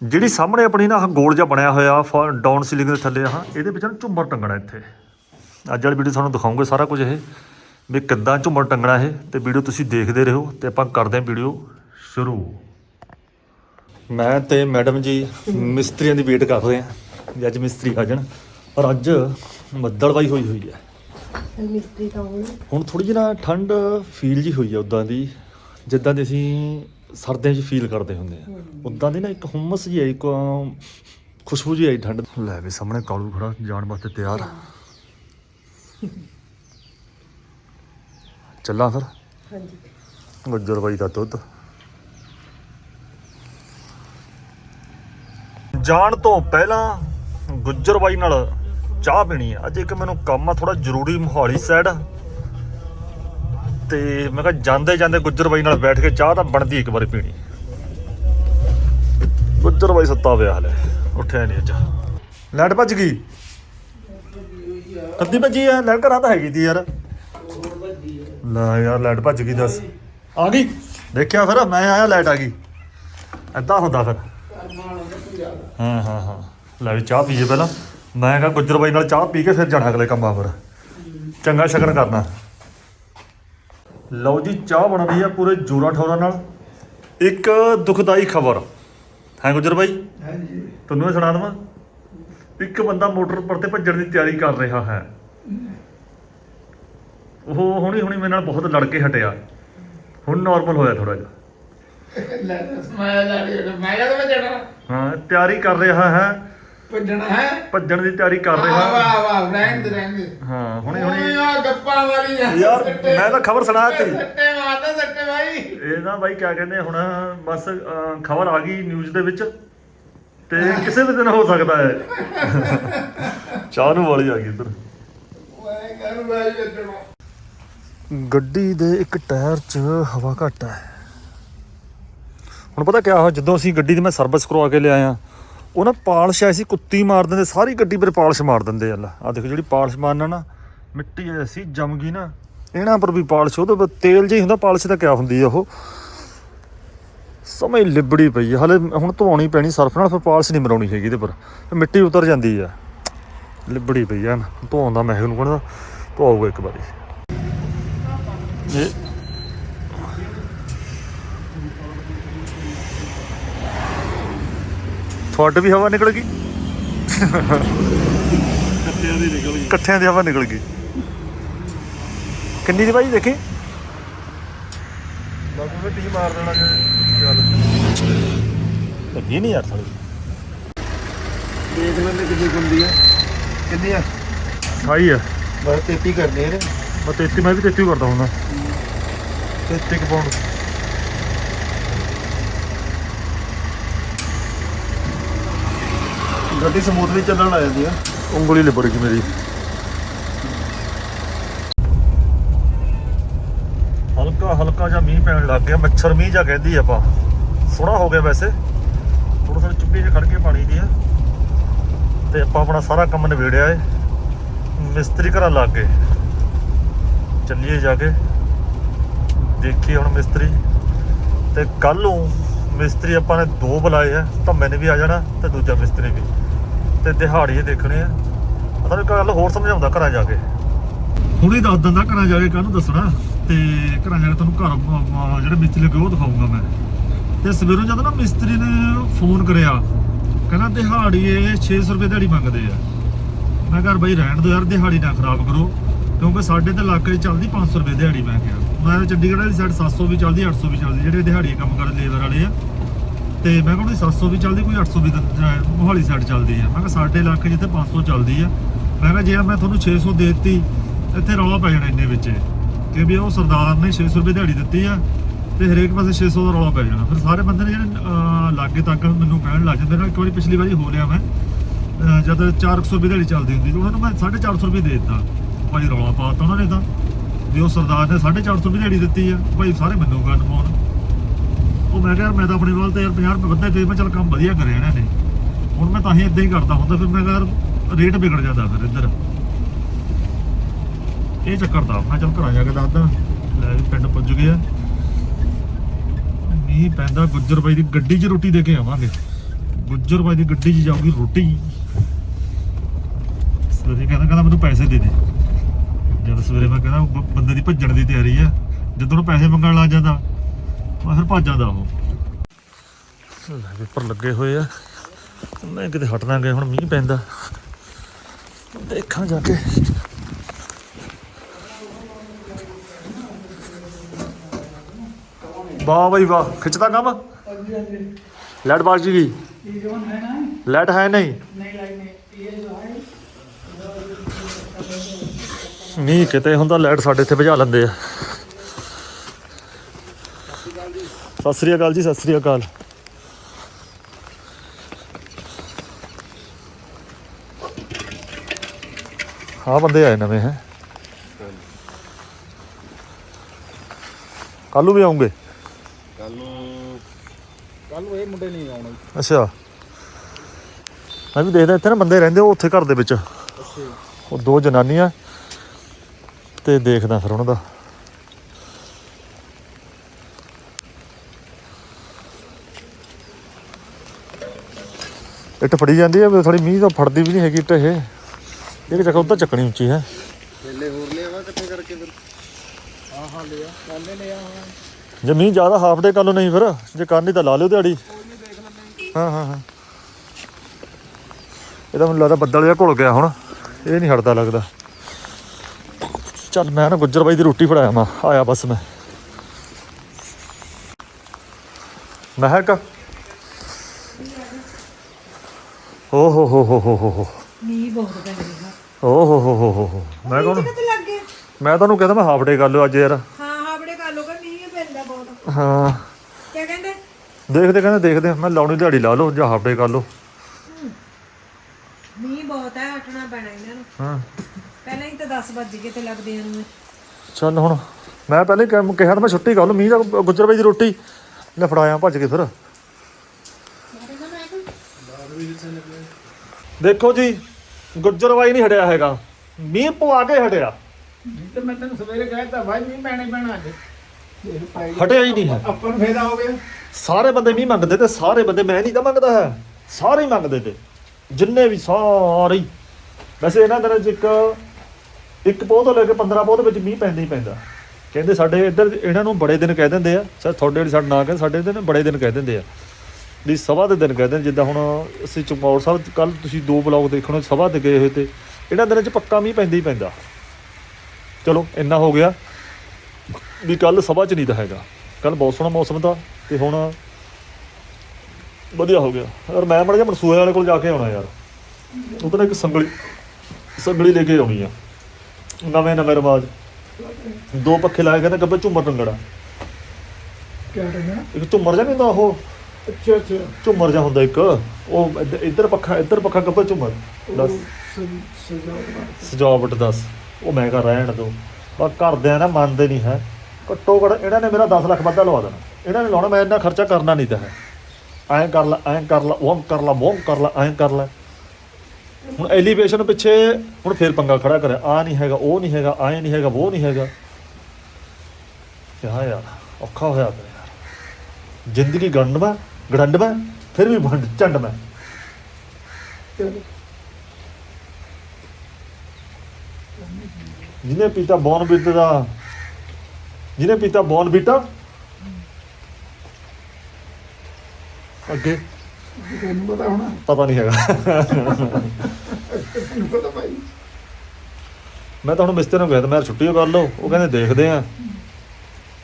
ਜਿਹੜੀ ਸਾਹਮਣੇ ਆਪਣੀ ਨਾ ਗੋਲ ਜਿਹਾ ਬਣਿਆ ਹੋਇਆ ਡਾਊਨ ਸੀਲਿੰਗ ਦੇ ਥੱਲੇ ਆਹ ਇਹਦੇ ਵਿੱਚ ਨਾ ਝੁੰਮਰ ਟੰਗਣਾ ਇੱਥੇ। ਅੱਜ ਵਾਲੀ ਵੀਡੀਓ ਤੁਹਾਨੂੰ ਦਿਖਾਉਂਗੇ ਸਾਰਾ ਕੁਝ ਇਹ ਵੀ ਕਿੱਦਾਂ ਝੁੰਮਰ ਟੰਗਣਾ ਇਹ ਤੇ ਵੀਡੀਓ ਤੁਸੀਂ ਦੇਖਦੇ ਰਹੋ ਤੇ ਆਪਾਂ ਕਰਦੇ ਹਾਂ ਵੀਡੀਓ ਸ਼ੁਰੂ। ਮੈਂ ਤੇ ਮੈਡਮ ਜੀ ਮਿਸਤਰੀਆਂ ਦੀ ਵੇਟ ਕਰ ਰਹੇ ਹਾਂ ਵੀ ਅੱਜ ਮਿਸਤਰੀ ਆ ਜਾਣ ਪਰ ਅੱਜ ਬੱਦਲਵਾਈ ਹੋਈ ਹੋਈ ਹੈ। ਮਿਸਤਰੀ ਤਾਂ ਹੁਣ ਹੁਣ ਥੋੜੀ ਜਿਹੀ ਨਾ ਠੰਡ ਫੀਲ ਜੀ ਹੋਈ ਹੈ ਉਦਾਂ ਦੀ ਜਿੱਦਾਂ ਦੀ ਅਸੀਂ ਸਰਦੀਆਂ 'ਚ ਫੀਲ ਕਰਦੇ ਹੁੰਦੇ ਆ। ਉਦਾਂ ਦੀ ਨਾ ਇੱਕ ਹੁਮਸ ਜੀ ਆਈ ਇੱਕ ਖੁਸ਼ਬੂ ਜੀ ਆਈ ਠੰਡ। ਲੈ ਵੀ ਸਾਹਮਣੇ ਕਾਲੂ ਖੜਾ ਜਾਣ ਵਾਸਤੇ ਤਿਆਰ ਚੱਲਾਂ ਫਿਰ। ਹਾਂਜੀ। ਗੁੱਜਰ ਬਾਈ ਦਾ ਦੁੱਧ। ਜਾਣ ਤੋਂ ਪਹਿਲਾਂ ਗੁੱਜਰ ਬਾਈ ਨਾਲ ਚਾਹ ਪੀਣੀ ਆ। ਅੱਜ ਇੱਕ ਮੈਨੂੰ ਕੰਮ ਆ ਥੋੜਾ ਜ਼ਰੂਰੀ ਮੋਹਾਲੀ ਸਾਈਡ ਤੇ ਮੈਂ ਕਿਹਾ ਜਾਂਦੇ ਜਾਂਦੇ ਗੁੱਜਰ ਬਾਈ ਨਾਲ ਬੈਠ ਕੇ ਚਾਹ ਤਾਂ ਬਣਦੀ ਇੱਕ ਵਾਰੀ ਪੀਣੀ। ਗੁੱਜਰ ਬਾਈ ਸੁੱਤਾ ਪਿਆ ਹਲੇ ਉੱਠਿਆ ਨਹੀਂ ਅੱਜ। ਲਾਈਟ ਭੱਜ ਗਈ? ਅੱਧੀ ਭੱਜੀ ਆ ਲਾਈਟ ਘਰਾਂ ਤਾਂ ਹੈਗੀ ਤੀ ਯਾਰ। ਲੈ ਯਾਰ ਲਾਈਟ ਭੱਜ ਗਈ ਦੱਸ। ਆ ਗਈ? ਦੇਖਿਆ ਫਿਰ ਮੈਂ ਆਇਆ ਲਾਈਟ ਆ ਗਈ। ਐਦਾਂ ਹੁੰਦਾ ਫਿਰ। ਹਾਂ ਹਾਂ ਹਾਂ। ਲੈ ਵੀ ਚਾਹ ਪੀਏ ਪਹਿਲਾਂ। ਮੈਂ ਕਿਹਾ ਗੁੱਜਰ ਬਾਈ ਨਾਲ ਚਾਹ ਪੀ ਕੇ ਫਿਰ ਜਾਣਾ ਅਗਲੇ ਕੰਮਾਂ ਪਰ। ਚੰਗਾ ਸ਼ਗਨ ਕਰਨਾ। ਲਓ ਜੀ ਚਾਹ ਬਣ ਰਹੀ ਆ ਪੂਰੇ ਜੋਰਾ ਠੋਰਾ ਨਾਲ। ਇੱਕ ਦੁਖਦਾਈ ਖਬਰ। ਹੈ ਗੁੱਜਰ ਬਾਈ? ਹਾਂਜੀ ਤੁਹਾਨੂੰ ਇਹ ਸੁਣਾ ਦਵਾਂ। ਇੱਕ ਬੰਦਾ ਮੋਟਰ ਪਰ ਤੇ ਭੱਜਣ ਦੀ ਤਿਆਰੀ ਕਰ ਰਿਹਾ ਹੈ। ਉਹ ਹੁਣੀ ਹੁਣੀ ਮੇਰੇ ਨਾਲ ਬਹੁਤ ਲੜ ਕੇ ਹਟਿਆ। ਹੁਣ ਨਾਰਮਲ ਹੋਇਆ ਥੋੜਾ ਜਿਹਾ। ਲੈ ਮੈਂ ਲੈ ਮੈਂ ਭੱਜਣਾ। ਹਾਂ ਤਿਆਰੀ ਕਰ ਰਿਹਾ ਹੈ। ਭੱਜਣਾ ਹੈ। ਭੱਜਣ ਦੀ ਤਿਆਰੀ ਕਰ ਵਾਹ ਰਿਹਾ ਵਾਹ ਵਾਹ ਰਹਿਣ ਦੇ ਰਹਿਣ ਦੇ। ਹਾਂ ਹੁਣੀ ਹੁਣੇ। ਆ ਗੱਪਾਂ ਜਾ ਯਾਰ ਮੈਂ ਤਾਂ ਖਬਰ ਸੁਣਾ ਤੀ ਸੱਟੇ ਮਾਰਦਾ ਸੱਟੇ ਭਾਈ ਇਹ ਨਾ ਬਾਈ ਕਿਆ ਕਹਿੰਦੇ ਹੁਣ ਬਸ ਖਬਰ ਆ ਗਈ ਨਿਊਜ਼ ਦੇ ਵਿੱਚ। ਤੇ ਕਿਸੇ ਵੀ ਦਿਨ ਹੋ ਸਕਦਾ ਹੈ। ਚਾਹ ਨੂੰ ਵਾਲੀ ਆ ਗਈ ਇੱਧਰ। ਕਰ ਭਾਈ ਗੱਡੀ ਦੇ ਇੱਕ ਟਾਇਰ 'ਚ ਹਵਾ ਘੱਟ ਹੈ। ਹੁਣ ਪਤਾ ਕਿਆ ਹੋ ਜਦੋਂ ਅਸੀਂ ਗੱਡੀ ਦੀ ਮੈਂ ਸਰਵਿਸ ਕਰਵਾ ਕੇ ਲਿਆਇਆ ਉਹ ਨਾ ਪਾਲਿਸ਼ ਐਸੀ ਕੁੱਤੀ ਮਾਰ ਦਿੰਦੇ, ਸਾਰੀ ਗੱਡੀ ਪਰ ਪਾਲਿਸ਼ ਮਾਰ ਦਿੰਦੇ ਆ ਆ ਦੇਖੋ ਜਿਹੜੀ ਪਾਲਿਸ਼ ਮਾਰਨਾ ਨਾ, ਮਿੱਟੀ ਐਸੀ ਜੰਮ ਗਈ ਨਾ। ਇਹਨਾਂ ਪਰ ਵੀ ਪਾਲਿਸ਼, ਉਹਦੇ ਤੇਲ ਜਿਹੀ ਹੁੰਦਾ, ਪਾਲਿਸ਼ ਤਾਂ ਕਿਆ ਹੁੰਦੀ ਆ ਉਹ। ਸਮੇਂ ਲਿਬੜੀ ਪਈ ਆ, ਹਲੇ ਹੁਣ ਧਵਾਉਣੀ ਪੈਣੀ ਸਰਫ ਨਾਲ, ਫਿਰ ਪਾਲਸ਼ ਨਹੀਂ ਮਰਾਉਣੀ ਹੈਗੀ ਇਹਦੇ ਪਰ। ਮਿੱਟੀ ਉਤਰ ਜਾਂਦੀ ਆ। ਲਿਬੜੀ ਪਈ ਆ, ਧੋਣ ਦਾ ਮੈਂ ਨੂੰ ਕਹਿੰਦਾ ਧੋਊਗਾ ਇੱਕ ਵਾਰੀ। ਇਹ ਤੁਹਾਡੇ ਵੀ ਹਵਾ ਨਿਕਲ ਗਈ। ਕੱਟਿਆਂ ਦੀ ਨਿਕਲ ਗਈ। ਇਕੱਠਿਆਂ ਦੀ ਹਵਾ ਨਿਕਲ ਗਈ। ਕਿੰਨੀ ਦੀ ਭਾਈ ਦੇਖੀ? ਬਾਕੀ ਮੈਂ ਟੀ ਮਾਰ ਦੇਣਾ ਜੇ ਚੱਲ ਲੱਗੀ ਨਹੀਂ ਯਾਰ ਸਾਲੀ। ਦੇਖ ਲੈਂਦੇ ਕਿੰਨੀ ਗੁੰਦੀ ਹੈ ਕਿੰਨੀ ਆ? ਖਾਈ ਆ। ਬਸ 33 ਕਰਦੇ ਨੇ ਮੈਂ 33 ਮੈਂ ਵੀ 33 ਕਰਦਾ ਹੁੰਦਾ। 33 ਪਾਉਂਡ ਗੱਡੀ ਸਮੂਥ ਚੱਲਣ ਆ ਜਾਂਦੀ ਆ। ਉਂਗਲੀ ਲਿਬੜ ਗਈ ਮੇਰੀ। ਹਲਕਾ ਹਲਕਾ ਜਿਹਾ ਮੀਂਹ ਪੈਣ ਲੱਗ ਗਿਆ, ਮੱਛਰ ਮੀਂਹ ਜਾ ਕਹਿੰਦੀ ਆਪਾਂ। ਸੋਹਣਾ ਹੋ ਗਿਆ ਵੈਸੇ। ਥੋੜਾ ਥੋੜਾ ਚੁੱਪੀ ਜਿਹੀ ਖੜ ਕੇ ਪਾਣੀ ਦੀ ਆ ਤੇ ਆਪਾਂ ਆਪਣਾ ਸਾਰਾ ਕੰਮ ਨਿਬੇੜਿਆ ਏ। ਮਿਸਤਰੀ ਘਰਾਂ ਲੱਗ ਗਏ। ਚੱਲੀਏ ਜਾ ਕੇ। ਦੇਖੀਏ ਹੁਣ ਮਿਸਤਰੀ। ਤੇ ਕੱਲ ਨੂੰ ਮਿਸਤਰੀ ਆਪਾਂ ਨੇ ਦੋ ਬੁਲਾਏ ਆ। ਤਾਂ ਮੈਨੇ ਵੀ ਆ ਜਾਣਾ ਤੇ ਦੂਜਾ ਮਿਸਤਰੀ ਵੀ। ਤੇ ਦਿਹਾੜੀਏ ਦੇਖਣੇ ਆ। ਪਤਾ ਨਹੀਂ ਗੱਲ ਹੋਰ ਸਮਝਾਉਂਦਾ ਘਰਾਂ ਜਾ ਕੇ। ਹੁਣੇ ਦੱਸ ਦਿੰਦਾ ਘਰਾਂ ਜਾ ਕੇ ਕਾਹਨੂੰ ਦੱਸਣਾ, ਤੇ ਘਰਾਂ ਜਾ ਕੇ ਤੁਹਾਨੂੰ ਘਰ ਜਿਹੜੇ ਮਿਸਤਰੀ ਲੱਗੇ ਉਹ ਦਿਖਾਊਂਗਾ ਮੈਂ। ਤੇ ਸਵੇਰੋਂ ਜਦ ਨਾ ਮਿਸਤਰੀ ਨੇ ਫੋਨ ਕਰਿਆ, ਕਹਿੰਦਾ ਦਿਹਾੜੀਏ 600 ਰੁਪਏ ਦਿਹਾੜੀ ਮੰਗਦੇ ਆ। ਮੈਂ ਘਰ ਬਈ ਰਹਿਣ ਦੋ ਯਾਰ, ਦਿਹਾੜੀ ਨਾ ਖਰਾਬ ਕਰੋ, ਕਿਉਂਕਿ ਸਾਡੇ ਤੇ ਇਲਾਕੇ 'ਚ ਚੱਲਦੀ 500 ਰੁਪਏ ਦਿਹਾੜੀ ਮੈਂ ਕਿਹਾ। ਮੈਂ ਚੰਡੀਗੜ੍ਹ ਵਾਲੀ ਸਾਈਡ 700 ਵੀ ਚੱਲਦੀ 800 ਵੀ ਚੱਲਦੀ, ਜਿਹੜੇ ਦਿਹਾੜੀ ਕੰਮ ਕਰਨ ਲੇਬਰ ਵਾਲੇ ਆ। ਤੇ ਮੈਂ ਕਿਹਾ ਕਹਿੰਦਾ 700 ਵੀ ਚੱਲਦੀ ਕੋਈ 800 ਵੀ ਮੋਹਾਲੀ ਸਾਈਡ ਚੱਲਦੀ ਆ। ਮੈਂ ਕਿਹਾ ਸਾਡੇ ਇਲਾਕੇ ਜਿੱਥੇ 500 ਚੱਲਦੀ ਆ। ਮੈਂ ਕਿਹਾ ਜੇ ਮੈਂ ਤੁਹਾਨੂੰ 600 ਦੇ ਦਿੱਤੀ ਇੱਥੇ ਰੌਲਾ ਪੈ ਜਾਣਾ ਇੰਨੇ ਵਿੱਚ। ਕਿ ਵੀ ਉਹ ਸਰਦਾਰ ਨੇ 600 ਰੁਪਏ ਦਿਹਾੜੀ ਦਿੱਤੀ ਆ ਤੇ ਹਰੇਕ ਪਾਸੇ 600 ਦਾ ਰੌਲਾ ਪੈ ਜਾਣਾ। ਫਿਰ ਸਾਰੇ ਬੰਦੇ ਨੇ ਜਿਹੜੇ ਲਾਗੇ ਤੱਕ ਮੈਨੂੰ ਕਹਿਣ ਲੱਗ ਜਾਂਦੇ ਨੇ ਇੱਕ ਵਾਰੀ ਪਿਛਲੀ ਵਾਰੀ ਹੋ ਰਿਹਾ ਮੈਂ। ਅਹ, ਜਦ 400 ਰੁਪਏ ਦਿਹਾੜੀ ਚੱਲਦੀ ਹੁੰਦੀ ਉਹਨਾਂ ਨੂੰ ਮੈਂ 450 ਰੁਪਏ ਦੇ ਦਿੱਤਾ। ਭਾਈ ਰੌਲਾ ਪਾਤਾ ਉਹਨਾਂ ਨੇ ਤਾਂ। ਵੀ ਉਹ ਸਰਦਾਰ ਨੇ 450 ਰੁਪਏ ਦਿਹਾੜੀ ਦਿੱਤੀ ਆ। ਭਾਈ ਸਾਰੇ ਮੈਨੂੰ ਗੱਲ ਪਾਉਣ ਉਹ ਮੈਂ ਕਿਹਾ ਯਾਰ ਮੈਂ ਤਾਂ ਆਪਣੇ ਵੱਲ ਤੇ ਯਾਰ 50 ਰੁਪਏ ਵੱਧੇ ਦੇ ਮੈਂ ਚੱਲ ਕੰਮ ਵਧੀਆ ਕਰਿਆ ਇਹਨਾਂ ਨੇ। ਹੁਣ ਮੈਂ ਤਾਂ ਹੀ ਇਦਾਂ ਹੀ ਕਰਦਾ ਹੁੰਦਾ, ਫਿਰ ਮੈਂ ਕਿਹਾ ਯਾਰ ਰੇਟ ਵਿਗੜ ਜਾਂਦਾ ਫਿਰ ਇੱਧਰ। ਇਹ ਚੱਕਰ ਦਾ ਮੈਂ ਚੱਲ ਘਰਾਂ ਜਾ ਕੇ ਦੱਸਦਾ। ਲੈ ਵੀ ਪਿੰਡ ਪੁੱਜ ਗਏ ਆ ਮੀਂਹ ਪੈਂਦਾ, ਗੁੱਜਰ ਬਾਈ ਦੀ ਗੱਡੀ 'ਚ ਰੋਟੀ ਦੇ ਕੇ ਆਵਾਂਗੇ। ਗੁੱਜਰ ਬਾਈ ਦੀ ਗੱਡੀ 'ਚ ਜਾਊਗੀ ਰੋਟੀ। ਸਵੇਰੇ ਕਹਿੰਦਾ ਕਹਿੰਦਾ ਮੈਨੂੰ ਪੈਸੇ ਦੇ ਦੇ। ਜਦ ਸਵੇਰੇ ਮੈਂ ਕਹਿੰਦਾ ਬੰਦੇ ਦੀ ਭੱਜਣ ਦੀ ਤਿਆਰੀ ਆ। ਜਦੋਂ ਉਹਨੂੰ ਪੈਸੇ ਮੰਗਣ ਲੱਗ ਜਾਂਦਾ ਮੈਂ ਭੱਜ ਜਾਂਦਾ ਉਹ ਲੈ ਲੱਗੇ ਹੋਏ ਆ। ਉਹਨੇ ਕਿਤੇ ਹਟਣਾ ਗਏ, ਹੁਣ ਮੀਂਹ ਪੈਂਦਾ। ਦੇਖਾਂ ਜਾ ਕੇ। ਵਾਹ ਬਈ ਵਾਹ, ਖਿੱਚਦਾ ਕੰਮ? ਹਾਂਜੀ ਹਾਂਜੀ ਲੈਟ ਬਾਲ ਜੀ। ਵੀ ਲੈਟ ਹੈ ਨਹੀਂ। ਨਹੀਂ ਕਿਤੇ ਹੁੰਦਾ ਲੈਟ ਸਾਡੇ ਇੱਥੇ ਭਜਾ ਲੈਂਦੇ ਆ। ਸਤਿ ਸ੍ਰੀ ਅਕਾਲ ਜੀ ਸਤਿ ਸ੍ਰੀ ਅਕਾਲ। ਹਾਂ ਬੰਦੇ ਆਏ ਨਵੇਂ ਹੈ? ਕੱਲੂ ਵੀ ਆਉਂਗੇ? ਕੱਲ ਨੂੰ ਕੱਲ ਨੂੰ ਇਹ ਮੁੰਡੇ ਨਹੀਂ ਆਉਣੇ। ਅੱਛਾ। ਮੈਂ ਵੀ ਦੇਖਦਾ ਇੱਥੇ ਨਾ ਬੰਦੇ ਰਹਿੰਦੇ ਉਹ ਉੱਥੇ ਘਰ ਦੇ ਵਿੱਚ। ਉਹ ਦੋ ਜਨਾਨੀਆਂ ਤੇ ਦੇਖਦਾ ਫਿਰ ਉਹਨਾਂ ਦਾ। ਇੱਟ ਫੜੀ ਜਾਂਦੀ ਹੈ ਥੋੜੀ ਮੀਂਹ ਤਾਂ ਫੜਦੀ ਵੀ ਨਹੀਂ ਹੈਗੀ ਇੱਟ ਇਹ। ਇਹ ਚੱਕ ਉੱਧਰ ਚੱਕਣੀ ਉੱਚੀ ਹੈ। ਥੇਲੇ ਹੋਰ ਲਿਆਵਾ ਇਕੱਠੇ ਕਰਕੇ ਫਿਰ। ਹਾਂ ਹਾਂ ਲਿਆ। ਕੱਲੇ ਲਿਆ ਹਾਂ। ਜੇ ਮੀਂਹ ਜ਼ਿਆਦਾ ਹਾਫ ਡੇ ਕਰ ਲਓ ਨਹੀਂ ਫਿਰ ਜੇ ਕਰਨੀ ਤਾਂ ਲਾ ਲਿਓ ਦਿਹਾੜੀ। ਹਾਂ। ਹਾਂ ਹਾਂ ਇਹਦਾ ਮੈਨੂੰ ਲੱਗਦਾ ਬੱਦਲ ਜਿਹਾ ਘੁਲ ਗਿਆ ਹੁਣ। ਇਹ ਨਹੀਂ ਹਟਦਾ ਲੱਗਦਾ। ਚੱਲ ਮੈਂ ਨਾ ਗੁੱਜਰ ਬਾਈ ਦੀ ਰੋਟੀ ਫੜਾਇਆ ਮਾ ਆਇਆ ਬਸ ਮੈਂ। ਮਹਿਕ ਓ ਹੋ ਹੋ ਹੋ ਹੋ ਹੋ ਹੋ। ਮੀਂਹ ਬਹੁਤ ਪੈ ਰਿਹਾ ਓ ਹੋ ਹੋ ਹੋ ਹੋ ਹੋ ਮੈਂ ਲੱਗ ਤੁਹਾਨੂੰ ਕਹਿੰਦਾ ਮੈਂ ਹਾਫ ਡੇ ਕਰ ਲਿਓ ਅੱਜ ਯਾਰ। ਹਾਂ ਹਾਬੜੇ ਕਰ ਲੋ ਕਿ ਮੀਂਹ ਪੈਂਦਾ ਬਹੁਤ। ਹਾਂ। ਕੀ ਕਹਿੰਦੇ? ਦੇਖਦੇ ਕਹਿੰਦੇ ਦੇਖਦੇ ਮੈਂ ਲਾਉਣੀ ਦਿਹਾੜੀ ਲਾ ਲਓ ਜਾਂ ਹਾਫ ਡੇ ਕਰ ਲਓ। ਮੀਂਹ ਬਹੁਤ ਹੈ ਹਟਣਾ ਪੈਣਾ ਇਹਨਾਂ ਨੂੰ। ਹਾਂ। ਪਹਿਲਾਂ ਹੀ ਤਾਂ 10 ਵੱਜ ਗਏ ਤੇ ਲੱਗਦੇ ਨੂੰ। ਚੱਲ ਹੁਣ ਮੈਂ ਪਹਿਲੇ ਕਿਹਾ ਤਾਂ ਮੈਂ ਛੁੱਟੀ ਕਰ ਲਓ ਮੀਂਹ ਦਾ ਗੁੱਜਰ ਬਾਈ ਦੀ ਰੋਟੀ। ਲੈ ਫੜਾਇਆ ਭੱਜ ਕੇ ਫਿਰ। ਦੇਖੋ ਜੀ ਗੁੱਜਰ ਬਾਈ ਨਹੀਂ ਹਟਿਆ ਹੈਗਾ। ਮੀਂਹ ਪਵਾ ਕੇ ਹਟਿਆ। ਤੇ ਮੈਂ ਤੈਨੂੰ ਸਵੇਰੇ ਕਹਿਤਾ ਭਾਈ ਨਹੀਂ ਪੈਣੇ ਪੈਣਾ ਅੱਜ। ਇਹ ਪਾਈ ਹਟਿਆ ਹੀ ਨਹੀਂ ਹੈ। ਆਪਾਂ ਨੂੰ ਫਾਇਦਾ ਹੋ ਗਿਆ। ਸਾਰੇ ਬੰਦੇ ਮੀਂਹ ਮੰਗਦੇ ਤੇ ਸਾਰੇ ਬੰਦੇ ਮੈਂ ਨਹੀਂ ਤਾਂ ਮੰਗਦਾ ਹੈ। ਸਾਰੇ ਹੀ ਮੰਗਦੇ ਤੇ। ਜਿੰਨੇ ਵੀ ਸਾਰੇ। ਵੈਸੇ ਇਹਨਾਂ ਦਿਨਾਂ 'ਚ ਇੱਕ ਇੱਕ ਪੋਹ ਤੋਂ ਲੈ ਕੇ 15 ਪੋਹ ਦੇ ਵਿੱਚ ਮੀਂਹ ਪੈਂਦਾ ਹੀ ਪੈਂਦਾ। ਕਹਿੰਦੇ ਸਾਡੇ ਇੱਧਰ ਇਹਨਾਂ ਨੂੰ ਬੜੇ ਦਿਨ ਕਹਿ ਦਿੰਦੇ ਆ। ਸਰ ਤੁਹਾਡੇ ਵਾਲੀ ਸਾਡੇ ਨਾਂ ਕਹਿੰਦੇ ਸਾਡੇ ਇੱਧਰ ਬੜੇ ਦਿਨ ਕਹਿ ਦਿੰਦੇ ਆ। ਵੀ ਸਭਾ ਦੇ ਦਿਨ ਕਹਿੰਦੇ ਨੇ ਜਿੱਦਾਂ ਹੁਣ ਅਸੀਂ ਚਮਕੌਰ ਸਾਹਿਬ ਕੱਲ ਤੁਸੀਂ ਦੋ ਬਲੌਗ ਦੇਖਣੋ ਸਭਾ ਤੇ ਗਏ ਹੋਏ ਤੇ ਇਹਨਾਂ ਦਿਨਾਂ 'ਚ ਪੱਕਾ ਮੀਂਹ ਪੈਂਦਾ ਹੀ ਪੈਂਦਾ। ਚਲੋ ਇੰਨਾ ਹੋ ਗਿਆ ਵੀ ਕੱਲ ਸਭਾ 'ਚ ਨਹੀਂ ਤਾਂ ਹੈਗਾ। ਕੱਲ ਬਹੁਤ ਸੋਹਣਾ ਮੌਸਮ ਦਾ ਤੇ ਹੁਣ ਵਧੀਆ ਹੋ ਗਿਆ। ਯਾਰ ਮੈਂ ਮੜ ਜਾ ਮਨਸੂਏ ਵਾਲੇ ਕੋਲ ਜਾ ਕੇ ਆਉਣਾ ਯਾਰ ਉਹ ਤਾਂ ਇੱਕ ਸੰਗਲੀ ਸੰਗਲੀ ਲੈ ਕੇ ਆਉਣੀ ਆ। ਨਵੇਂ ਨਵੇਂ ਰਿਵਾਜ। ਦੋ ਪੱਖੇ ਲਾਏ ਕਹਿੰਦੇ ਗੱਬੇ ਝੁੰਮਰ ਟੰਗੜਾ ਕੀ ਕਰਨਾ ਇੱਕ ਝੁੰਮਰ ਜਿਹਾ ਨਹੀਂ ਹੁੰਦਾ ਉਹ? ਅੱਛਾ ਅੱਛਾ। ਝੁੰਮਰ ਜਿਹਾ ਹੁੰਦਾ ਇੱਕ। ਉਹ ਇੱਧ- ਇੱਧਰ ਪੱਖਾ ਇੱਧਰ ਪੱਖਾ ਗੱਬੇ ਝੁੰਮਰ। ਦੱਸ। ਸਜਾਵਟ ਦੱਸ। ਉਹ ਮੈਂ ਕਹ ਰਹਿਣ ਦੋ ਪਰ ਘਰਦਿਆਂ ਨਾ ਮੰਨਦੇ ਨਹੀਂ ਹੈ। ਘੱਟੋ ਘੱਟ ਇਹਨਾਂ ਨੇ ਮੇਰਾ 10 ਲੱਖ ਵਾਧਾ ਲਵਾ ਦੇਣਾ। ਇਹਨਾਂ ਨੇ ਲਾਉਣਾ ਮੈਂ ਇੰਨਾ ਖਰਚਾ ਕਰਨਾ ਨਹੀਂ ਤਾਂ ਹੈ। ਐਂ ਕਰ ਲੈ ਐਂ ਕਰ ਲੈ ਉਹ ਕਰ ਲੈ ਉਹ ਕਰ ਲੈ ਐਂ ਕਰ ਲੈ। ਹੁਣ ਐਲੀਵੇਸ਼ਨ ਪਿੱਛੇ ਹੁਣ ਫੇਰ ਪੰਗਾ ਖੜਾ ਕਰਿਆ। ਆ ਨਹੀਂ ਹੈਗਾ ਉਹ ਨਹੀਂ ਹੈਗਾ ਐਂ ਨਹੀਂ ਹੈਗਾ ਉਹ ਨਹੀਂ ਹੈਗਾ। ਕਿਹਾ ਯਾਰ ਔਖਾ ਹੋਇਆ ਪਿਆ ਯਾਰ। ਜ਼ਿੰਦਗੀ ਗੰਡਵਾ ਗੜੰਡਵਾ ਫਿਰ ਵੀ ਵੰਡ ਝੰਡਵਾ ਜਿਹਨੇ ਪੀਤਾ ਬੌਨ ਬੀਟਾ ਦਾ ਜਿਹਨੇ ਪੀਤਾ ਬੌਨ ਬੀਟਾ ਅੱਗੇ। ਤੈਨੂੰ ਪਤਾ ਹੋਣਾ। ਪਤਾ ਨਹੀਂ ਹੈਗਾ। ਤੈਨੂੰ ਪਤਾ ਭਾਈ। ਮੈਂ ਤਾਂ ਹੁਣ ਮਿਸਤਰੀ ਨੂੰ ਕਹਿ ਦਿੱਤਾ ਮੈਂ ਛੁੱਟੀ ਕਰ ਲਓ। ਉਹ ਕਹਿੰਦੇ ਦੇਖਦੇ ਆ।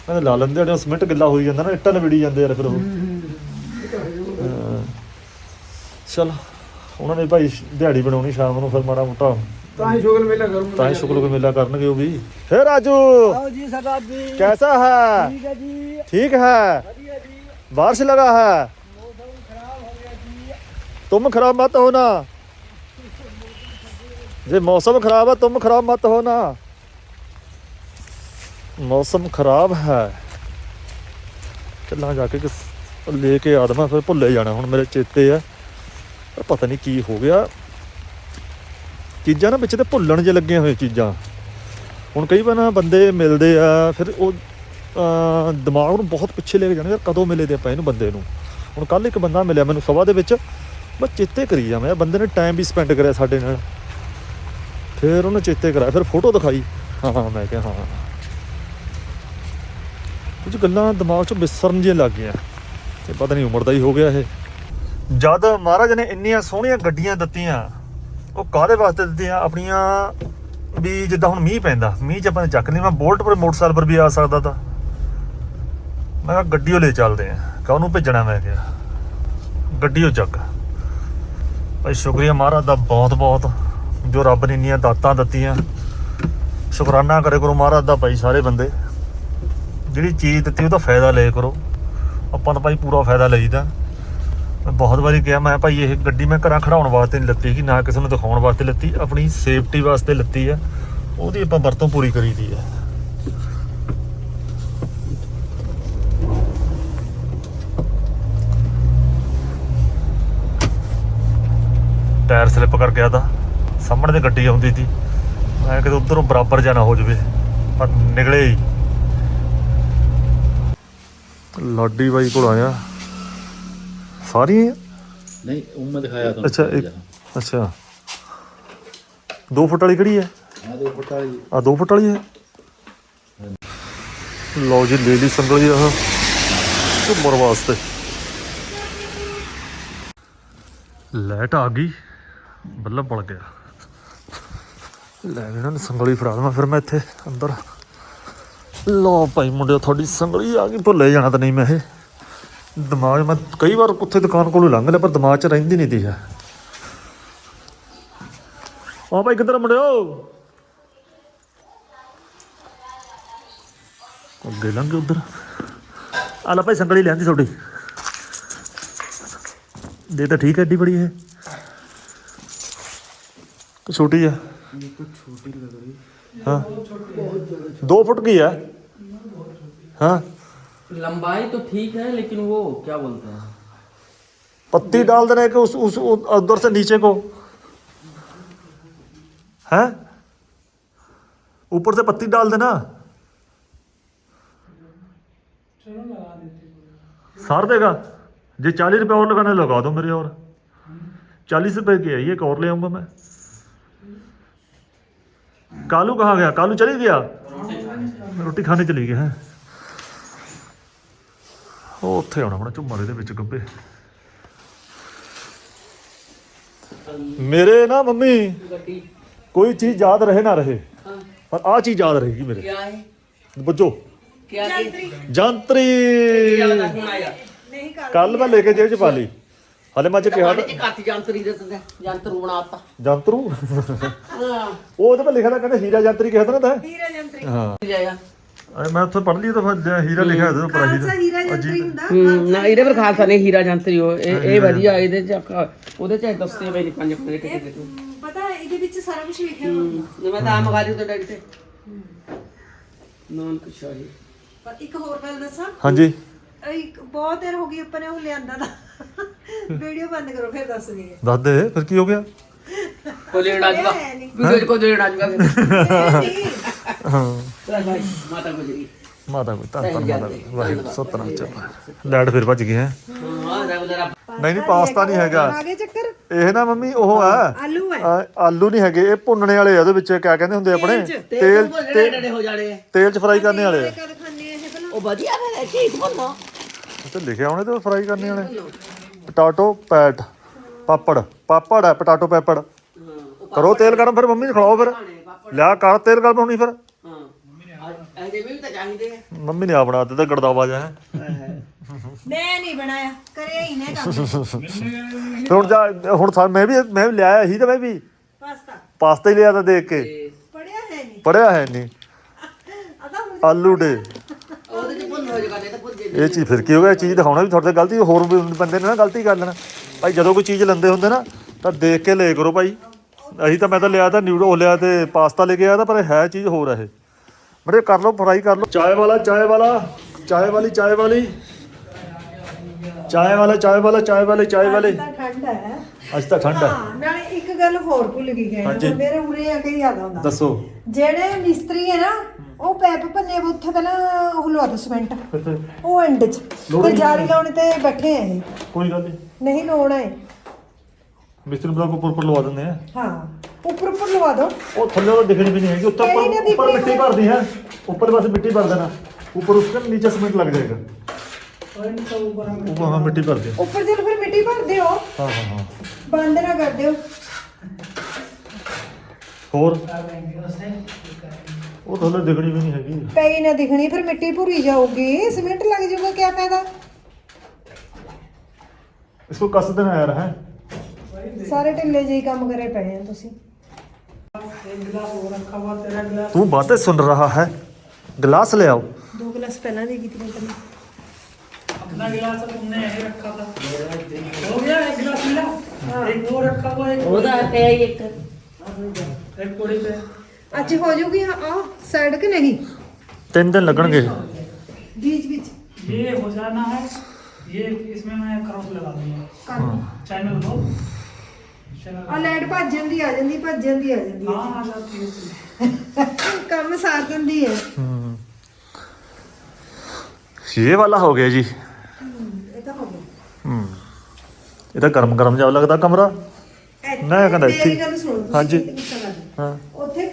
ਕਹਿੰਦੇ ਲਾ ਲੈਂਦੇ ਆ ਸਿਮੈਂਟ ਗਿੱਲਾ ਹੋਈ ਜਾਂਦਾ ਨਾ ਇੱਟਾਂ ਨਵੀੜੀ ਜਾਂਦੇ ਯਾਰ ਫਿਰ ਉਹ ਹਾਂ। ਚਲ ਉਹਨਾਂ ਨੇ ਭਾਈ ਦਿਹਾੜੀ ਬਣਾਉਣੀ ਸ਼ਾਮ ਨੂੰ ਫਿਰ ਮਾੜਾ ਮੋਟਾ ਤਾਂ ਹੀ ਸ਼ੁਗਰ ਮੇਲਾ ਕਰੂੰਗਾ ਤਾਂ ਹੀ ਸ਼ੁਕਰ ਕੋ ਮੇਲਾ ਕਰਨਗੇ ਉਹ ਵੀ ਹੈ ਰਾਜੂ आओ जी सरदार जी कैसा है ठीक है जी ठीक है बढ़िया जी बारिश लगा है मौसम खराब हो गया जी तुम खराब मत होना जे मौसम खराब है तुम खराब मत होना मौसम खराब है ਚੱਲਾਂ ਜਾ ਕੇ ਕਿਸ ਲੈ ਕੇ ਆਦਮਾ ਫਿਰ ਭੁੱਲੇ ਜਾਣਾ ਹੁਣ ਮੇਰੇ ਚੇਤੇ ਆ ਪਰ ਪਤਾ ਨਹੀਂ ਕੀ ਹੋ ਗਿਆ। ਚੀਜ਼ਾਂ ਨਾ ਵਿੱਚ ਤੇ ਭੁੱਲਣ ਜੇ ਲੱਗੀਆਂ ਹੋਏ ਚੀਜ਼ਾਂ। ਹੁਣ ਕਈ ਵਾਰ ਨਾ ਬੰਦੇ ਮਿਲਦੇ ਆ, ਫਿਰ ਉਹ ਦਿਮਾਗ ਨੂੰ ਬਹੁਤ ਪਿੱਛੇ ਲੈ ਕੇ ਜਾਂਦੇ ਯਾਰ ਕਦੋਂ ਮਿਲੇ ਦੇ ਆਪਾਂ ਇਹਨੂੰ ਬੰਦੇ ਨੂੰ। ਹੁਣ ਕੱਲ ਇੱਕ ਬੰਦਾ ਮਿਲਿਆ ਮੈਨੂੰ ਸਭਾ ਦੇ ਵਿੱਚ ਬਸ ਚੇਤੇ ਕਰੀ ਜਾ ਮੈਂ ਬੰਦੇ ਨੇ ਟਾਈਮ ਵੀ ਸਪੈਂਡ ਕਰਿਆ ਸਾਡੇ ਨਾਲ। ਫਿਰ ਉਹਨੇ ਚੇਤੇ ਕਰਾਇਆ, ਫਿਰ ਫੋਟੋ ਦਿਖਾਈ। ਹਾਂ ਹਾਂ, ਮੈਂ ਕਿਹਾ, ਹਾਂ ਕੁਝ ਗੱਲਾਂ ਦਿਮਾਗ 'ਚ ਵਿਸਰਨ ਜਿਹੀਆਂ ਲੱਗ ਗਈਆਂ। ਤੇ ਪਤਾ ਨਹੀਂ ਉਮਰ ਦਾ ਹੀ ਹੋ ਗਿਆ ਇਹ। ਜਦ ਮਹਾਰਾਜ ਨੇ ਇੰਨੀਆਂ ਸੋਹਣੀਆਂ ਗੱਡੀਆਂ ਦਿੱਤੀਆਂ, ਉਹ ਕਾਹਦੇ ਵਾਸਤੇ ਦਿੱਤੀਆਂ? ਆਪਣੀਆਂ ਵੀ ਜਿੱਦਾਂ ਹੁਣ ਮੀਂਹ ਪੈਂਦਾ, ਮੀਂਹ 'ਚ ਆਪਾਂ ਚੱਕ ਨਹੀਂ ਮੈਂ ਬੋਲਟ ਪਰ ਮੋਟਰਸਾਈਕਲ ਪਰ ਵੀ ਆ ਸਕਦਾ ਤਾਂ। ਮੈਂ ਕਿਹਾ ਗੱਡੀਓ ਲੈ ਚੱਲਦੇ ਆ ਕਾਹਨੂੰ ਭੇਜਣਾ ਮੈਂ ਕਿਹਾ? ਗੱਡੀ ਗੱਡੀਓ ਚੱਕ। ਭਾਈ ਸ਼ੁਕਰੀਆ ਮਹਾਰਾਜ ਦਾ ਬਹੁਤ ਬਹੁਤ, ਜੋ ਰੱਬ ਨੇ ਇੰਨੀਆਂ ਦਾਤਾਂ ਦਿੱਤੀਆਂ। ਸ਼ੁਕਰਾਨਾ ਕਰੇ ਕਰੋ ਮਹਾਰਾਜ ਦਾ ਭਾਈ ਸਾਰੇ ਬੰਦੇ। ਜਿਹੜੀ ਚੀਜ਼ ਦਿੱਤੀ ਉਹਦਾ ਫਾਇਦਾ ਲੈ ਕਰੋ। ਆਪਾਂ ਤਾਂ ਭਾਈ ਪੂਰਾ ਫਾਇਦਾ ਲਈਦਾ। ਮੈਂ ਬਹੁਤ ਵਾਰੀ ਕਿਹਾ, ਮੈਂ ਭਾਈ ਇਹ ਗੱਡੀ ਮੈਂ ਘਰਾਂ ਖੜਾਉਣ ਵਾਸਤੇ ਨਹੀਂ ਲੱਤੀ ਕਿ ਨਾ ਕਿਸੇ ਨੂੰ ਦਿਖਾਉਣ ਵਾਸਤੇ ਲੱਤੀ, ਆਪਣੀ ਸੇਫਟੀ ਵਾਸਤੇ ਲੱਤੀ ਆ। ਉਹਦੀ ਆਪਾਂ ਵਰਤੋਂ ਪੂਰੀ ਕਰੀ ਦੀ ਆ। ਟਾਇਰ ਸਲਿੱਪ ਕਰ ਗਿਆ ਤਾਂ ਸਾਹਮਣੇ ਤੇ ਗੱਡੀ ਆਉਂਦੀ ਸੀ। ਮੈਂ ਕਿਤੇ ਉਧਰੋਂ ਬਰਾਬਰ ਜਾਣਾ ਹੋ ਜਵੇ, ਪਰ ਨਿਕਲੇ ਹੀ। ਲਾਡੀ ਬਾਈ ਕੋਲ ਆਇਆ। ਸਾਰੀਆਂ ਨਹੀਂ ਉਹ ਦਿਖਾਇਆ ਅੱਛਾ ਇੱਕ ਅੱਛਾ। ਦੋ ਫੁੱਟ ਵਾਲੀ ਕਿਹੜੀ ਹੈ? ਹਾਂ ਦੇ ਉੱਪਰ ਵਾਲੀ। ਆ 2 ਫੁੱਟ ਵਾਲੀ ਹੈ? ਲਓ ਜੀ ਲੇਡੀ ਸੰਗਲ ਜੀ ਆਹ। ਘੁੰਮਣ ਵਾਸਤੇ। ਲੈਟ ਆ ਗਈ। ਬੱਲਬ ਬਲ ਗਿਆ। ਲੈ ਵੀ ਇਹਨਾਂ ਨੂੰ ਸੰਗਲੀ ਫੜਾ ਦੇਵਾਂ ਫਿਰ ਮੈਂ ਇੱਥੇ ਅੰਦਰ। ਲਓ ਭਾਈ ਮੁੰਡਿਓ ਤੁਹਾਡੀ ਸੰਗਲੀ ਆ ਗਈ ਭੁੱਲੇ ਜਾਣਾ ਤਾਂ ਨਹੀਂ ਮੈਂ ਇਹ। ਦਿਮਾਗ ਮੈਂ ਕਈ ਵਾਰ ਉੱਥੇ ਦੁਕਾਨ ਕੋਲੋਂ ਲੰਘ ਲਿਆ ਪਰ ਦਿਮਾਗ 'ਚ ਰਹਿੰਦੀ ਨਹੀਂ ਤੀ ਆ ਆ ਭਾਈ ਕਿੱਧਰ ਆ ਮੁੰਡਿਓ? ਅੱਗੇ ਲੰਘੇ ਉਧਰ। ਆ ਲੈ ਭਾਈ ਸੰਗਲੀ ਲਿਆਂਦੀ ਤੁਹਾਡੀ। ਦੇ ਤਾਂ ਠੀਕ ਹੈ ਏਡੀ ਬੜੀ ਹੈ ਕਿ ਛੋਟੀ ਹੈ ਹਾਂ। 2 ਫੁੱਟ ਕੀ ਹੈ ਹਾਂ। लंबाई तो ठीक है लेकिन वो क्या बोलते हैं? पत्ती डाल देना है कि उस उस उधर से नीचे को। है? ऊपर से पत्ती डाल देना। सार देगा। जी चालीस रुपये और लगाने लगा दो मेरे और। चालीस रुपये की है ये एक और ले आऊँगा मैं। कालू कहाँ गया? कालू चली गया? रोटी खाने चली गया है। ਉਹ ਉੱਥੇ ਆਉਣਾ ਆਪਣਾ ਝੁੰਮਰ ਇਹਦੇ ਵਿੱਚ ਗੱਬੇ। ਮੇਰੇ ਨਾ ਮੰਮੀ ਕੋਈ ਚੀਜ਼ ਯਾਦ ਰਹੇ ਨਾ ਰਹੇ ਪਰ ਆ ਚੀਜ਼ ਯਾਦ ਰਹੇਗੀ ਮੇਰੇ। ਕਿਆ ਹੈ? ਬੱਚੋ ਕਿਆ ਸੀ? ਜੰਤਰੀ। ਕੱਲ ਮੈਂ ਲੈ ਕੇ ਜੇਬ 'ਚ ਪਾ ਲਈ। ਹਲੇ ਮੈਂ ਕਿਹਾ ਜੰਤਰੀ ਦੇ ਦਿੰਦਾ ਜੰਤਰੂ ਬਣਾਤਾ ਜੰਤਰੂ? ਉਹ ਉਹਦੇ ਪਰ ਲਿਖਿਆ ਕਹਿੰਦੇ ਹੀਰਾ ਜੰਤਰੀ ਕਿਹਾ ਤਾਂ ਹੀਰਾ ਜੰਤਰੀ। ਹਾਂ। ਅਰੇ ਮੈਂ ਉੱਥੇ ਪੜ੍ਹ ਲਈ ਤਾਂ ਫਿਰ ਹੀਰਾ ਲਿਖਿਆ ਉਹਦੇ ਉੱਪਰ ਖਾਲਸਾ ਹੀਰਾ ਜੰਤਰੀ ਹੁੰਦਾ ਨਾ ਇਹਦੇ ਪਰ ਖਾਲਸਾ ਨਹੀਂ ਹੀਰਾ ਜੰਤਰੀ ਉਹ ਇਹ ਇਹ ਵਧੀਆ ਇਹਦੇ ਚ ਉਹਦੇ ਚ ਦੱਸਦੇ ਪਏ ਨੇ ਪੰਜ ਪੰਜ ਕਿਤੇ ਕਿਤੇ ਪਤਾ ਇਹਦੇ ਵਿੱਚ ਸਾਰਾ ਕੁਝ ਲਿਖਿਆ ਹੁੰਦਾ ਮੈਂ ਤਾਂ ਆਮ ਤੇ ਡੈਡੀ ਤੇ ਨਾਨਕ ਸ਼ਾਹੀ। ਪਰ ਇੱਕ ਹੋਰ ਗੱਲ ਦੱਸਾਂ? ਹਾਂਜੀ। ਇੱਕ ਬਹੁਤ ਦੇਰ ਹੋ ਗਈ ਆਪਾਂ ਨੇ ਉਹ ਲਿਆਂਦਾ ਦਾ। ਵੀਡੀਓ ਬੰਦ ਕਰੋ ਫਿਰ ਦੱਸ ਦਈਏ। ਦੱਸ ਦੇ ਫਿਰ ਕੀ ਹੋ ਗਿਆ? ਮਾਤਾ ਕੋਈ ਤਾਂ ਮਾਤਾ ਵਾਹਿਗੁਰੂ ਸਤਨਾਮ ਲੈਟ ਫਿਰ ਭੱਜ ਹੈ। ਨਹੀਂ ਨਹੀਂ ਪਾਸਤਾ ਨਹੀਂ ਹੈਗਾ। ਚੱਕਰ। ਇਹ ਨਾ ਮੰਮੀ ਉਹ ਆ ਆਲੂ ਹੈ। ਆ, ਆਲੂ ਨਹੀਂ ਹੈਗੇ। ਇਹ ਭੁੰਨਣੇ ਵਾਲੇ ਆ ਉਹਦੇ ਵਿੱਚ ਕਿਆ ਕਹਿੰਦੇ ਹੁੰਦੇ ਆਪਣੇ? ਤੇਲ ਤੇਲ ਤੇ ਡੜੇ ਹੋ ਜਾਣੇ ਆ। ਤੇਲ ਚ ਫਰਾਈ ਕਰਨੇ ਵਾਲੇ। ਆ ਕਦ ਖਾਣੇ ਇਹ ਭਲਾ। ਤੇ ਲਿਖਿਆ ਉਹਨੇ ਤੇ ਫਰਾਈ ਕਰਨੇ ਵਾਲੇ। Potato pet. ਪਾਪੜ ਪਾਪੜ ਹੈ ਪਟਾਟੋ ਪੈਪੜ। ਕਰੋ ਤੇਲ ਗਰਮ ਫਿਰ ਮੰਮੀ ਨੂੰ ਖਿਲਾਓ ਫਿਰ। ਲਿਆ ਕਰ ਤੇਲ ਗਰਮ ਹੋਣੀ ਫਿਰ। ਹਾਂ ਇਹਦੇ ਵੀ ਤਾਂ ਚਾਹੀਦੇ। ਆ ਮੰਮੀ ਨੇ ਆ ਬਣਾ ਦਿੱਤਾ ਗੜਦਾਵਾ ਜਾ ਹੈ। ਮੈਂ ਨਹੀਂ ਬਣਾਇਆ ਕਰਿਆ ਹੀ ਨੇ ਕੰਮ। ਹੁਣ ਜਾ ਹੁਣ ਸਾ- ਮੈਂ ਵੀ ਮੈਂ ਵੀ ਲਿਆਇਆ ਸੀ ਤੇ ਮੈਂ ਵੀ। ਪਾਸਤਾ। ਪਾਸਤਾ ਹੀ ਲਿਆ ਤਾਂ ਦੇਖ ਕੇ। ਪੜਿਆ ਹੈ ਨਹੀਂ ਪੜਿਆ ਹੈ ਨਹੀਂ ਆਦਾ ਹੁਣ ਆਲੂ ਡੇ ਉਹਦੇ ਚ ਭੁੰਨ ਹੋ ਜਾਗਾ ਤੇ ਭੁੱਜ ਜੇ ਇਹ ਚੀਜ਼ ਫਿਰ ਕੀ ਹੋ ਗਿਆ ਇਹ ਚੀਜ਼ ਦਿਖਾਉਣਾ ਵੀ ਤੁਹਾਡੇ ਤੇ ਗਲਤੀ ਹੋਰ ਵੀ ਬੰਦੇ ਨੇ ਨਾ ਗਲਤੀ ਕਰ ਲੈਣਾ। ਭਾਈ ਜਦੋਂ ਕੋਈ ਚੀਜ਼ ਲੈਂਦੇ ਹੁੰਦੇ ਨਾ ਤਾਂ ਦੇਖ ਕੇ ਲੈ ਕਰੋ ਭਾਈ। ਅਸੀਂ ਤਾਂ ਮੈਂ ਤਾਂ ਲਿਆ ਤਾਂ ਨਿਊਡਲ ਲਿਆ ਤੇ ਪਾਸਤਾ ਲੈ ਕੇ ਆਇਆ ਤਾਂ ਪਰ ਹੈ ਚੀਜ਼ ਹੋਰ ਹੈ ਬੜੇ ਕਰ ਲਓ ਫਰਾਈ ਕਰ ਲਓ। ਚਾਏ ਵਾਲਾ ਚਾਏ ਵਾਲਾ ਚਾਏ ਵਾਲੀ ਚਾਏ ਵਾਲੀ। ਚਾਏ ਵਾਲਾ ਚਾਏ ਵਾਲਾ ਚਾਏ ਵਾਲੇ ਚਾਏ ਵਾਲੇ। ਠੰਡ ਅੱਜ ਤਾਂ ਠੰਡ ਹੈ। ਨਾਲੇ ਇੱਕ ਗੱਲ ਹੋਰ ਭੁੱਲ ਗਈ ਹੈ ਮੇਰੇ ਉਰੇ ਆ ਕੇ ਯਾਦ ਆਉਂਦਾ। ਦੱਸੋ। ਜਿਹੜੇ ਮਿਸਤਰੀ ਹੈ ਨਾ ਉਹ ਪੈਪ ਭੰਨੇ ਉੱਥੇ ਪਹਿਲਾਂ ਉਹ ਲਵਾ ਦੋ ਸਿਮੈਂਟ। ਉਹ ਐਂਡ 'ਚ। ਲੋੜ ਹੀ ਤੇ ਤੇ ਬੈਠੇ ਆ ਕੋਈ ਗੱਲ ਨਹੀਂ। ਨਹੀਂ ਲਾਉਣਾ ਹੈ ਮਿਸਤਰੀ ਕੋ ਉੱਪਰ ਲਵਾ ਦਿੰਦੇ ਆ। ਹਾਂ ਉੱਪਰ ਉੱਪਰ ਲਵਾ ਦੋ ਉਹ ਥੱਲੇ ਉਹ ਦਿਖਣੀ ਵੀ ਨਹੀਂ ਹੈਗੀ ਉੱਤੇ ਉੱਪਰ ਮਿੱਟੀ ਭਰਦੀ ਹੈ। ਉੱਪਰ ਬਸ ਮਿੱਟੀ ਭਰ ਦੇਣਾ। ਉੱਪਰ ਉਸ ਦੇ ਨੀਚੇ ਸੀਮੈਂਟ ਲੱਗ ਜਾਏਗਾ। ਉਹ ਹਾਂ ਮਿੱਟੀ ਭਰਦੇ ਆ। ਉੱਪਰ ਦੀ ਫਿਰ ਮਿੱਟੀ ਭਰ ਦਿਓ ਹਾਂ ਹਾਂ। ਬੰਦ ਨਾ ਕਰ ਦਿਓ। ਹੋਰ? ਉਹ ਥੱਲੇ ਦਿਖਣੀ ਵੀ ਨਹੀਂ ਹੈਗੀ ਪਈ ਨਾ ਦਿਖਣੀ ਫਿਰ ਮਿੱਟੀ ਭੁਰੀ ਜਾਊਗੀ ਸੀਮੈਂਟ ਲੱਗ ਜਾਊਗਾ ਕੀ ਫਾਇਦਾ इसको कस देना यार है ਸਾਰੇ ਢਿੱਲੇ ਜਿਹੇ ਹੀ ਕੰਮ ਕਰੇ ਪਏ ਆ ਤੁਸੀਂ तू बातें सुन रहा है गिलास ले आओ ਦੋ ਗਲਾਸ ਪਹਿਲਾਂ ਦੇ ਕੀਤੀ ਤੈਨੂੰ अपना गिलास तो तुमने यही रखा था हो गया एक गिलास मिला एक वो रखा हुआ एक ਉਹਦਾ ਪਿਆ ਹੀ ਇੱਕ एक कोड़ी पे ਅੱਜ ਹੋ ਜਾਊਗੀ ਆ ਸਾਈਡ ਕਿ ਨਹੀਂ तीन दिन लगणगे बीच बीच ये हो जाना है ये इसमें मैं क्रॉस लगा दूंगा ਕਰ चैनल दो चैनल ਆ ਲਾਈਟ ਭੱਜ ਜਾਂਦੀ ਆ ਜਾਂਦੀ ਭੱਜ ਜਾਂਦੀ ਆ ਜਾਂਦੀ हाँ आ जाती है ਆ। ਕੰਮ ਸਾਰ ਦਿੰਦੀ ਹੈ ये वाला हो गया जी ਇਹ ਤਾਂ ਹੋ ਗਿਆ ਹੂੰ ਇਹ ਤਾਂ ਗਰਮ ਗਰਮ ਜਿਹਾ ਲੱਗਦਾ ਕਮਰਾ ਨਾ, ਇਹ ਕਹਿੰਦਾ ਇੱਥੇ ਹੀ। ਮੇਰੀ ਗੱਲ ਸੁਣੋ ਤੁਸੀਂ ਹਾਂਜੀ। ਇੱਕ ਮਿੰਟ ਗੱਲ। ਹਾਂ ਉੱਥੇ ਟਾਕ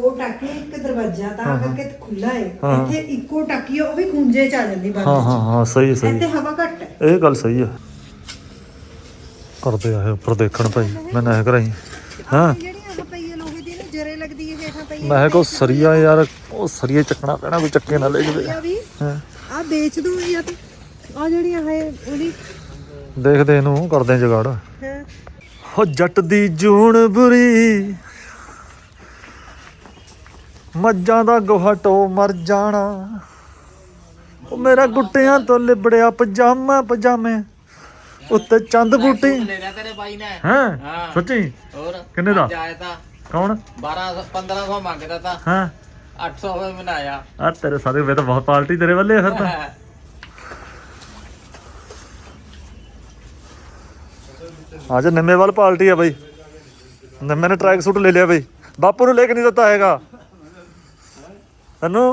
ਦੋ ਟਾਕੇ ਇੱਕ ਦਰਵਾਜ਼ਾ ਤਾਂ ਕਰਕੇ ਖੁੱਲਾ ਹੈ ਹਾਂ। ਇੱਥੇ ਇੱਕੋ ਟਾਕੀ ਆ ਉਹ ਵੀ ਖੁੰਝੇ ਚ ਆ ਜਾਂਦੀ ਬੰਦ ਹਾਂ ਹਾਂ ਹਾਂ ਸਹੀ ਹੈ ਸਹੀ ਇੱਥੇ ਹੈ। ਹਵਾ ਘੱਟ ਹੈ। ਇਹ ਗੱਲ ਸਹੀ ਹੈ ਕਰਦੇ ਆਏ ਉੱਪਰ ਦੇਖਣ ਭਾਈ ਮੈਂ ਨਾ ਕਰਾਈ। ਹਾਂ। ਜਿਹੜੀ ਆਹ ਪਈ ਹੈ ਲੋਹੇ ਦੀ ਨਾ ਜਰੇ ਲੱਗਦੀ ਹੈ ਹੇਠਾਂ ਪਈ ਹੈ ਮੈਂ ਕੋ ਸਰੀਆ ਯਾਰ ਉਹ ਸਰੀਏ ਚੱਕਣਾ ਪੈਣਾ ਕੋਈ ਚੱਕੇ ਨਾ ਲੈ ਜਵੇ। ਇਹ ਵੀ? ਹਾਂ। ਆ ਵੇਚ ਦੋ ਜਾਂ ਤੇ। ਆ ਜਿਹੜੀ ਆ ਹੈ ਉਹਦੀ। ਦੇਖਦੇ ਇਹਨੂੰ ਕਰਦੇ ਆਂ ਜੁਗਾੜ। ਹਾਂ। ਹੋ ਜੱਟ ਦੀ ਜੂਣ ਬੁਰੀ ਮੱਝਾਂ ਦਾ ਗੋਹਟੋ ਮਰ ਜਾਣਾ। ਉਹ ਮੇਰਾ ਗੁੱਟਿਆਂ ਤੋਂ ਲਿਬੜਿਆ ਪਜਾਮਾ ਪਜਾਮੇ। ਉੱਤੇ ਚੰਦ ਬੂਟੀ। ਲੈਣਾ ਤੇਰੇ ਬਾਈ ਨੇ? ਹਾਂ। ਸੱਚੀ? ਹੋਰ? ਕਿੰਨੇ ਦਾ? ਜਾਇਆ ਤਾਂ। ਕੌਣ? 1200 1500 ਮੰਗਦਾ ਤਾਂ। ਹਾਂ? 800 ਹੋਏ ਬਣਾਇਆ ਆ ਤੇਰੇ ਸਾਰੇ ਵੇ ਤਾਂ ਬਹੁਤ ਪਾਰਟੀ ਤੇਰੇ ਵੱਲੇ ਆ ਫਿਰ ਤਾਂ। ਅੱਜ ਨਿੰਮੇ ਵੱਲ ਪਾਰਟੀ ਆ ਬਈ। ਨਿੰਮੇ ਨੇ ਟਰੈਕ ਸੂਟ ਲੈ ਲਿਆ ਬਈ। ਬਾਪੂ ਨੂੰ ਲੈ ਕੇ ਨਹੀਂ ਦਿੱਤਾ ਹੈਗਾ। ਤੈਨੂੰ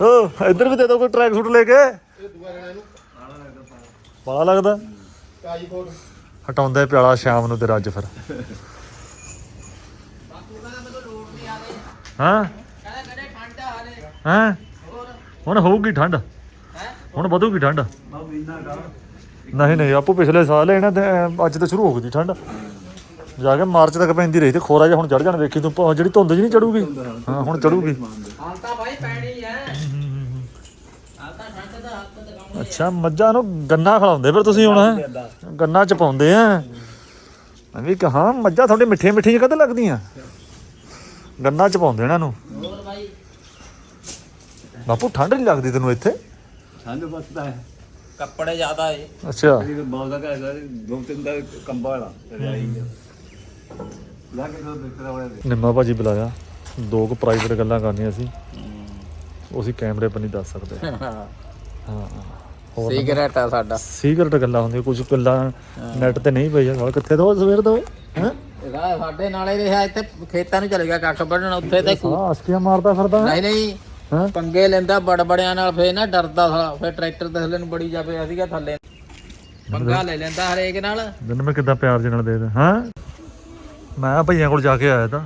ਓ ਇੱਧਰ ਵੀ ਦੇ ਦੋ ਕੋਈ ਟਰੈਕ ਸੂਟ ਲੈ ਕੇ। ਬੜਾ ਲੱਗਦਾ? ਹਟਾਉਂਦਾ ਪਿਆਲਾ ਸ਼ਾਮ ਨੂੰ ਤੇਰਾ ਅੱਜ ਫਿਰ। ਹਾਂ? ਹਾਂ? ਹੁਣ ਹੋਊਗੀ ਠੰਡ। ਹੈ ਹੁਣ ਵਧੂਗੀ ਠੰਡ। ਨਹੀਂ ਨਹੀਂ ਆਪੂ ਪਿਛਲੇ ਸਾਲ ਇਹਨਾਂ ਤੇ ਅੱਜ ਤਾਂ ਸ਼ੁਰੂ ਹੋ ਗਈ ਠੰਡ। ਜਾ ਕੇ ਮਾਰਚ ਤੱਕ ਪੈਂਦੀ ਰਹੀ ਤੇ ਖੋਰਾ ਜਿਹਾ ਹੁਣ ਚੜ ਜਾਣਾ ਵੇਖੀ ਤੂੰ ਜਿਹੜੀ ਧੁੰਦ ਜੀ ਨਹੀਂ ਚੜੂਗੀ ਹਾਂ ਹੁਣ ਚੜੂਗੀ ਹਾਲ ਤਾਂ ਭਾਈ ਪੈਣੀ ਹੈ। ਹਾਲ ਤਾਂ ਠੰਡ ਦਾ ਹੱਥ ਤੇ ਕੰਮ ਅੱਛਾ ਮੱਝਾਂ ਨੂੰ ਗੰਨਾ ਖਿਲਾਉਂਦੇ ਫਿਰ ਤੁਸੀਂ ਹੁਣ ਹੈਂ? ਗੰਨਾ ਚ ਪਾਉਂਦੇ ਆ। ਮੈਂ ਵੀ ਕਹਾ ਮੱਝਾਂ ਤੁਹਾਡੇ ਮਿੱਠੀਆਂ ਮਿੱਠੀਆਂ ਕਦੇ ਲੱਗਦੀਆਂ? ਗੰਨਾ ਚ ਪਾਉਂਦੇ ਇਹਨਾਂ ਨੂੰ। ਹੋਰ ਭਾਈ ਬਾਪੂ ਠੰਡ ਨਹੀਂ ਲੱਗਦੀ ਤੈਨੂੰ ਇੱਥੇ? ਠੰਡ ਬਸਦਾ ਹੈ। ਕੱਪੜੇ ਜ਼ਿਆਦਾ ਏ। ਅੱਛਾ। ਇਹ ਬਹੁਤ ਦਾ ਘਰ ਦੋ ਤਿੰਨ ਦਾ ਕੰਬਾ ਵਾਲਾ ਰਜਾਈ ਦੋ ਨਿੰਮਾ ਭਾਜੀ ਬੁਲਾਇਆ। ਦੋ ਕੁ ਪ੍ਰਾਈਵੇਟ ਗੱਲਾਂ ਕਰਨੀਆਂ ਸੀ। ਉਹ ਅਸੀਂ ਕੈਮਰੇ 'ਤੇ ਨਹੀਂ ਦੱਸ ਸਕਦੇ। ਹਾਂ। ਹੋਰ ਸਿਗਰਟ ਆ ਸਾਡਾ। ਸੀਕਰਟ ਗੱਲਾਂ ਹੁੰਦੀਆਂ ਕੁਝ ਗੱਲਾਂ ਨੈਟ ਤੇ ਨਹੀਂ ਪਈਆਂ। ਸਾਲ ਕਿੱਥੇ ਦੋ ਸਵੇਰ ਦੋ ਹੈ? ਇਹਦਾ ਸਾਡੇ ਨਾਲੇ ਰਿਹਾ ਇੱਥੇ ਖੇਤਾਂ ਨੂੰ ਚਲੇ ਗਿਆ ਕੱਖ ਵੱਢਣ। ਉੱਥੇ ਤੇ ਕੂ- ਹਾਂ ਅਸਕੀਆਂ ਮਾਰਦਾ ਫਿਰਦਾ ਹੈ। ਨਹੀਂ ਨਹੀਂ। ਹਾਂ? ਪੰਗੇ ਲੈਂਦਾ ਬੜ ਬੜਿਆਂ ਨਾਲ ਫੇਰ ਨਾ ਡਰਦਾ ਸਾਲਾ। ਫੇਰ ਟਰੈਕਟਰ ਦੇ ਥੱਲੇ ਨੂੰ ਬੜੀ ਜਾਵੇ ਸੀਗਾ ਥੱਲੇ। ਪੰਗਾ ਲੈ ਲੈਂਦਾ ਹਰੇਕ ਨਾਲ। ਦਿਨ ਮੈਂ ਕਿੱਦਾਂ ਪਿਆਰ ਦੇ ਨਾਲ ਦੇ ਦੇ ਹਾਂ? ਮੈਂ ਭਈਆਂ ਕੋਲ ਜਾ ਕੇ ਆਇਆ ਤਾਂ।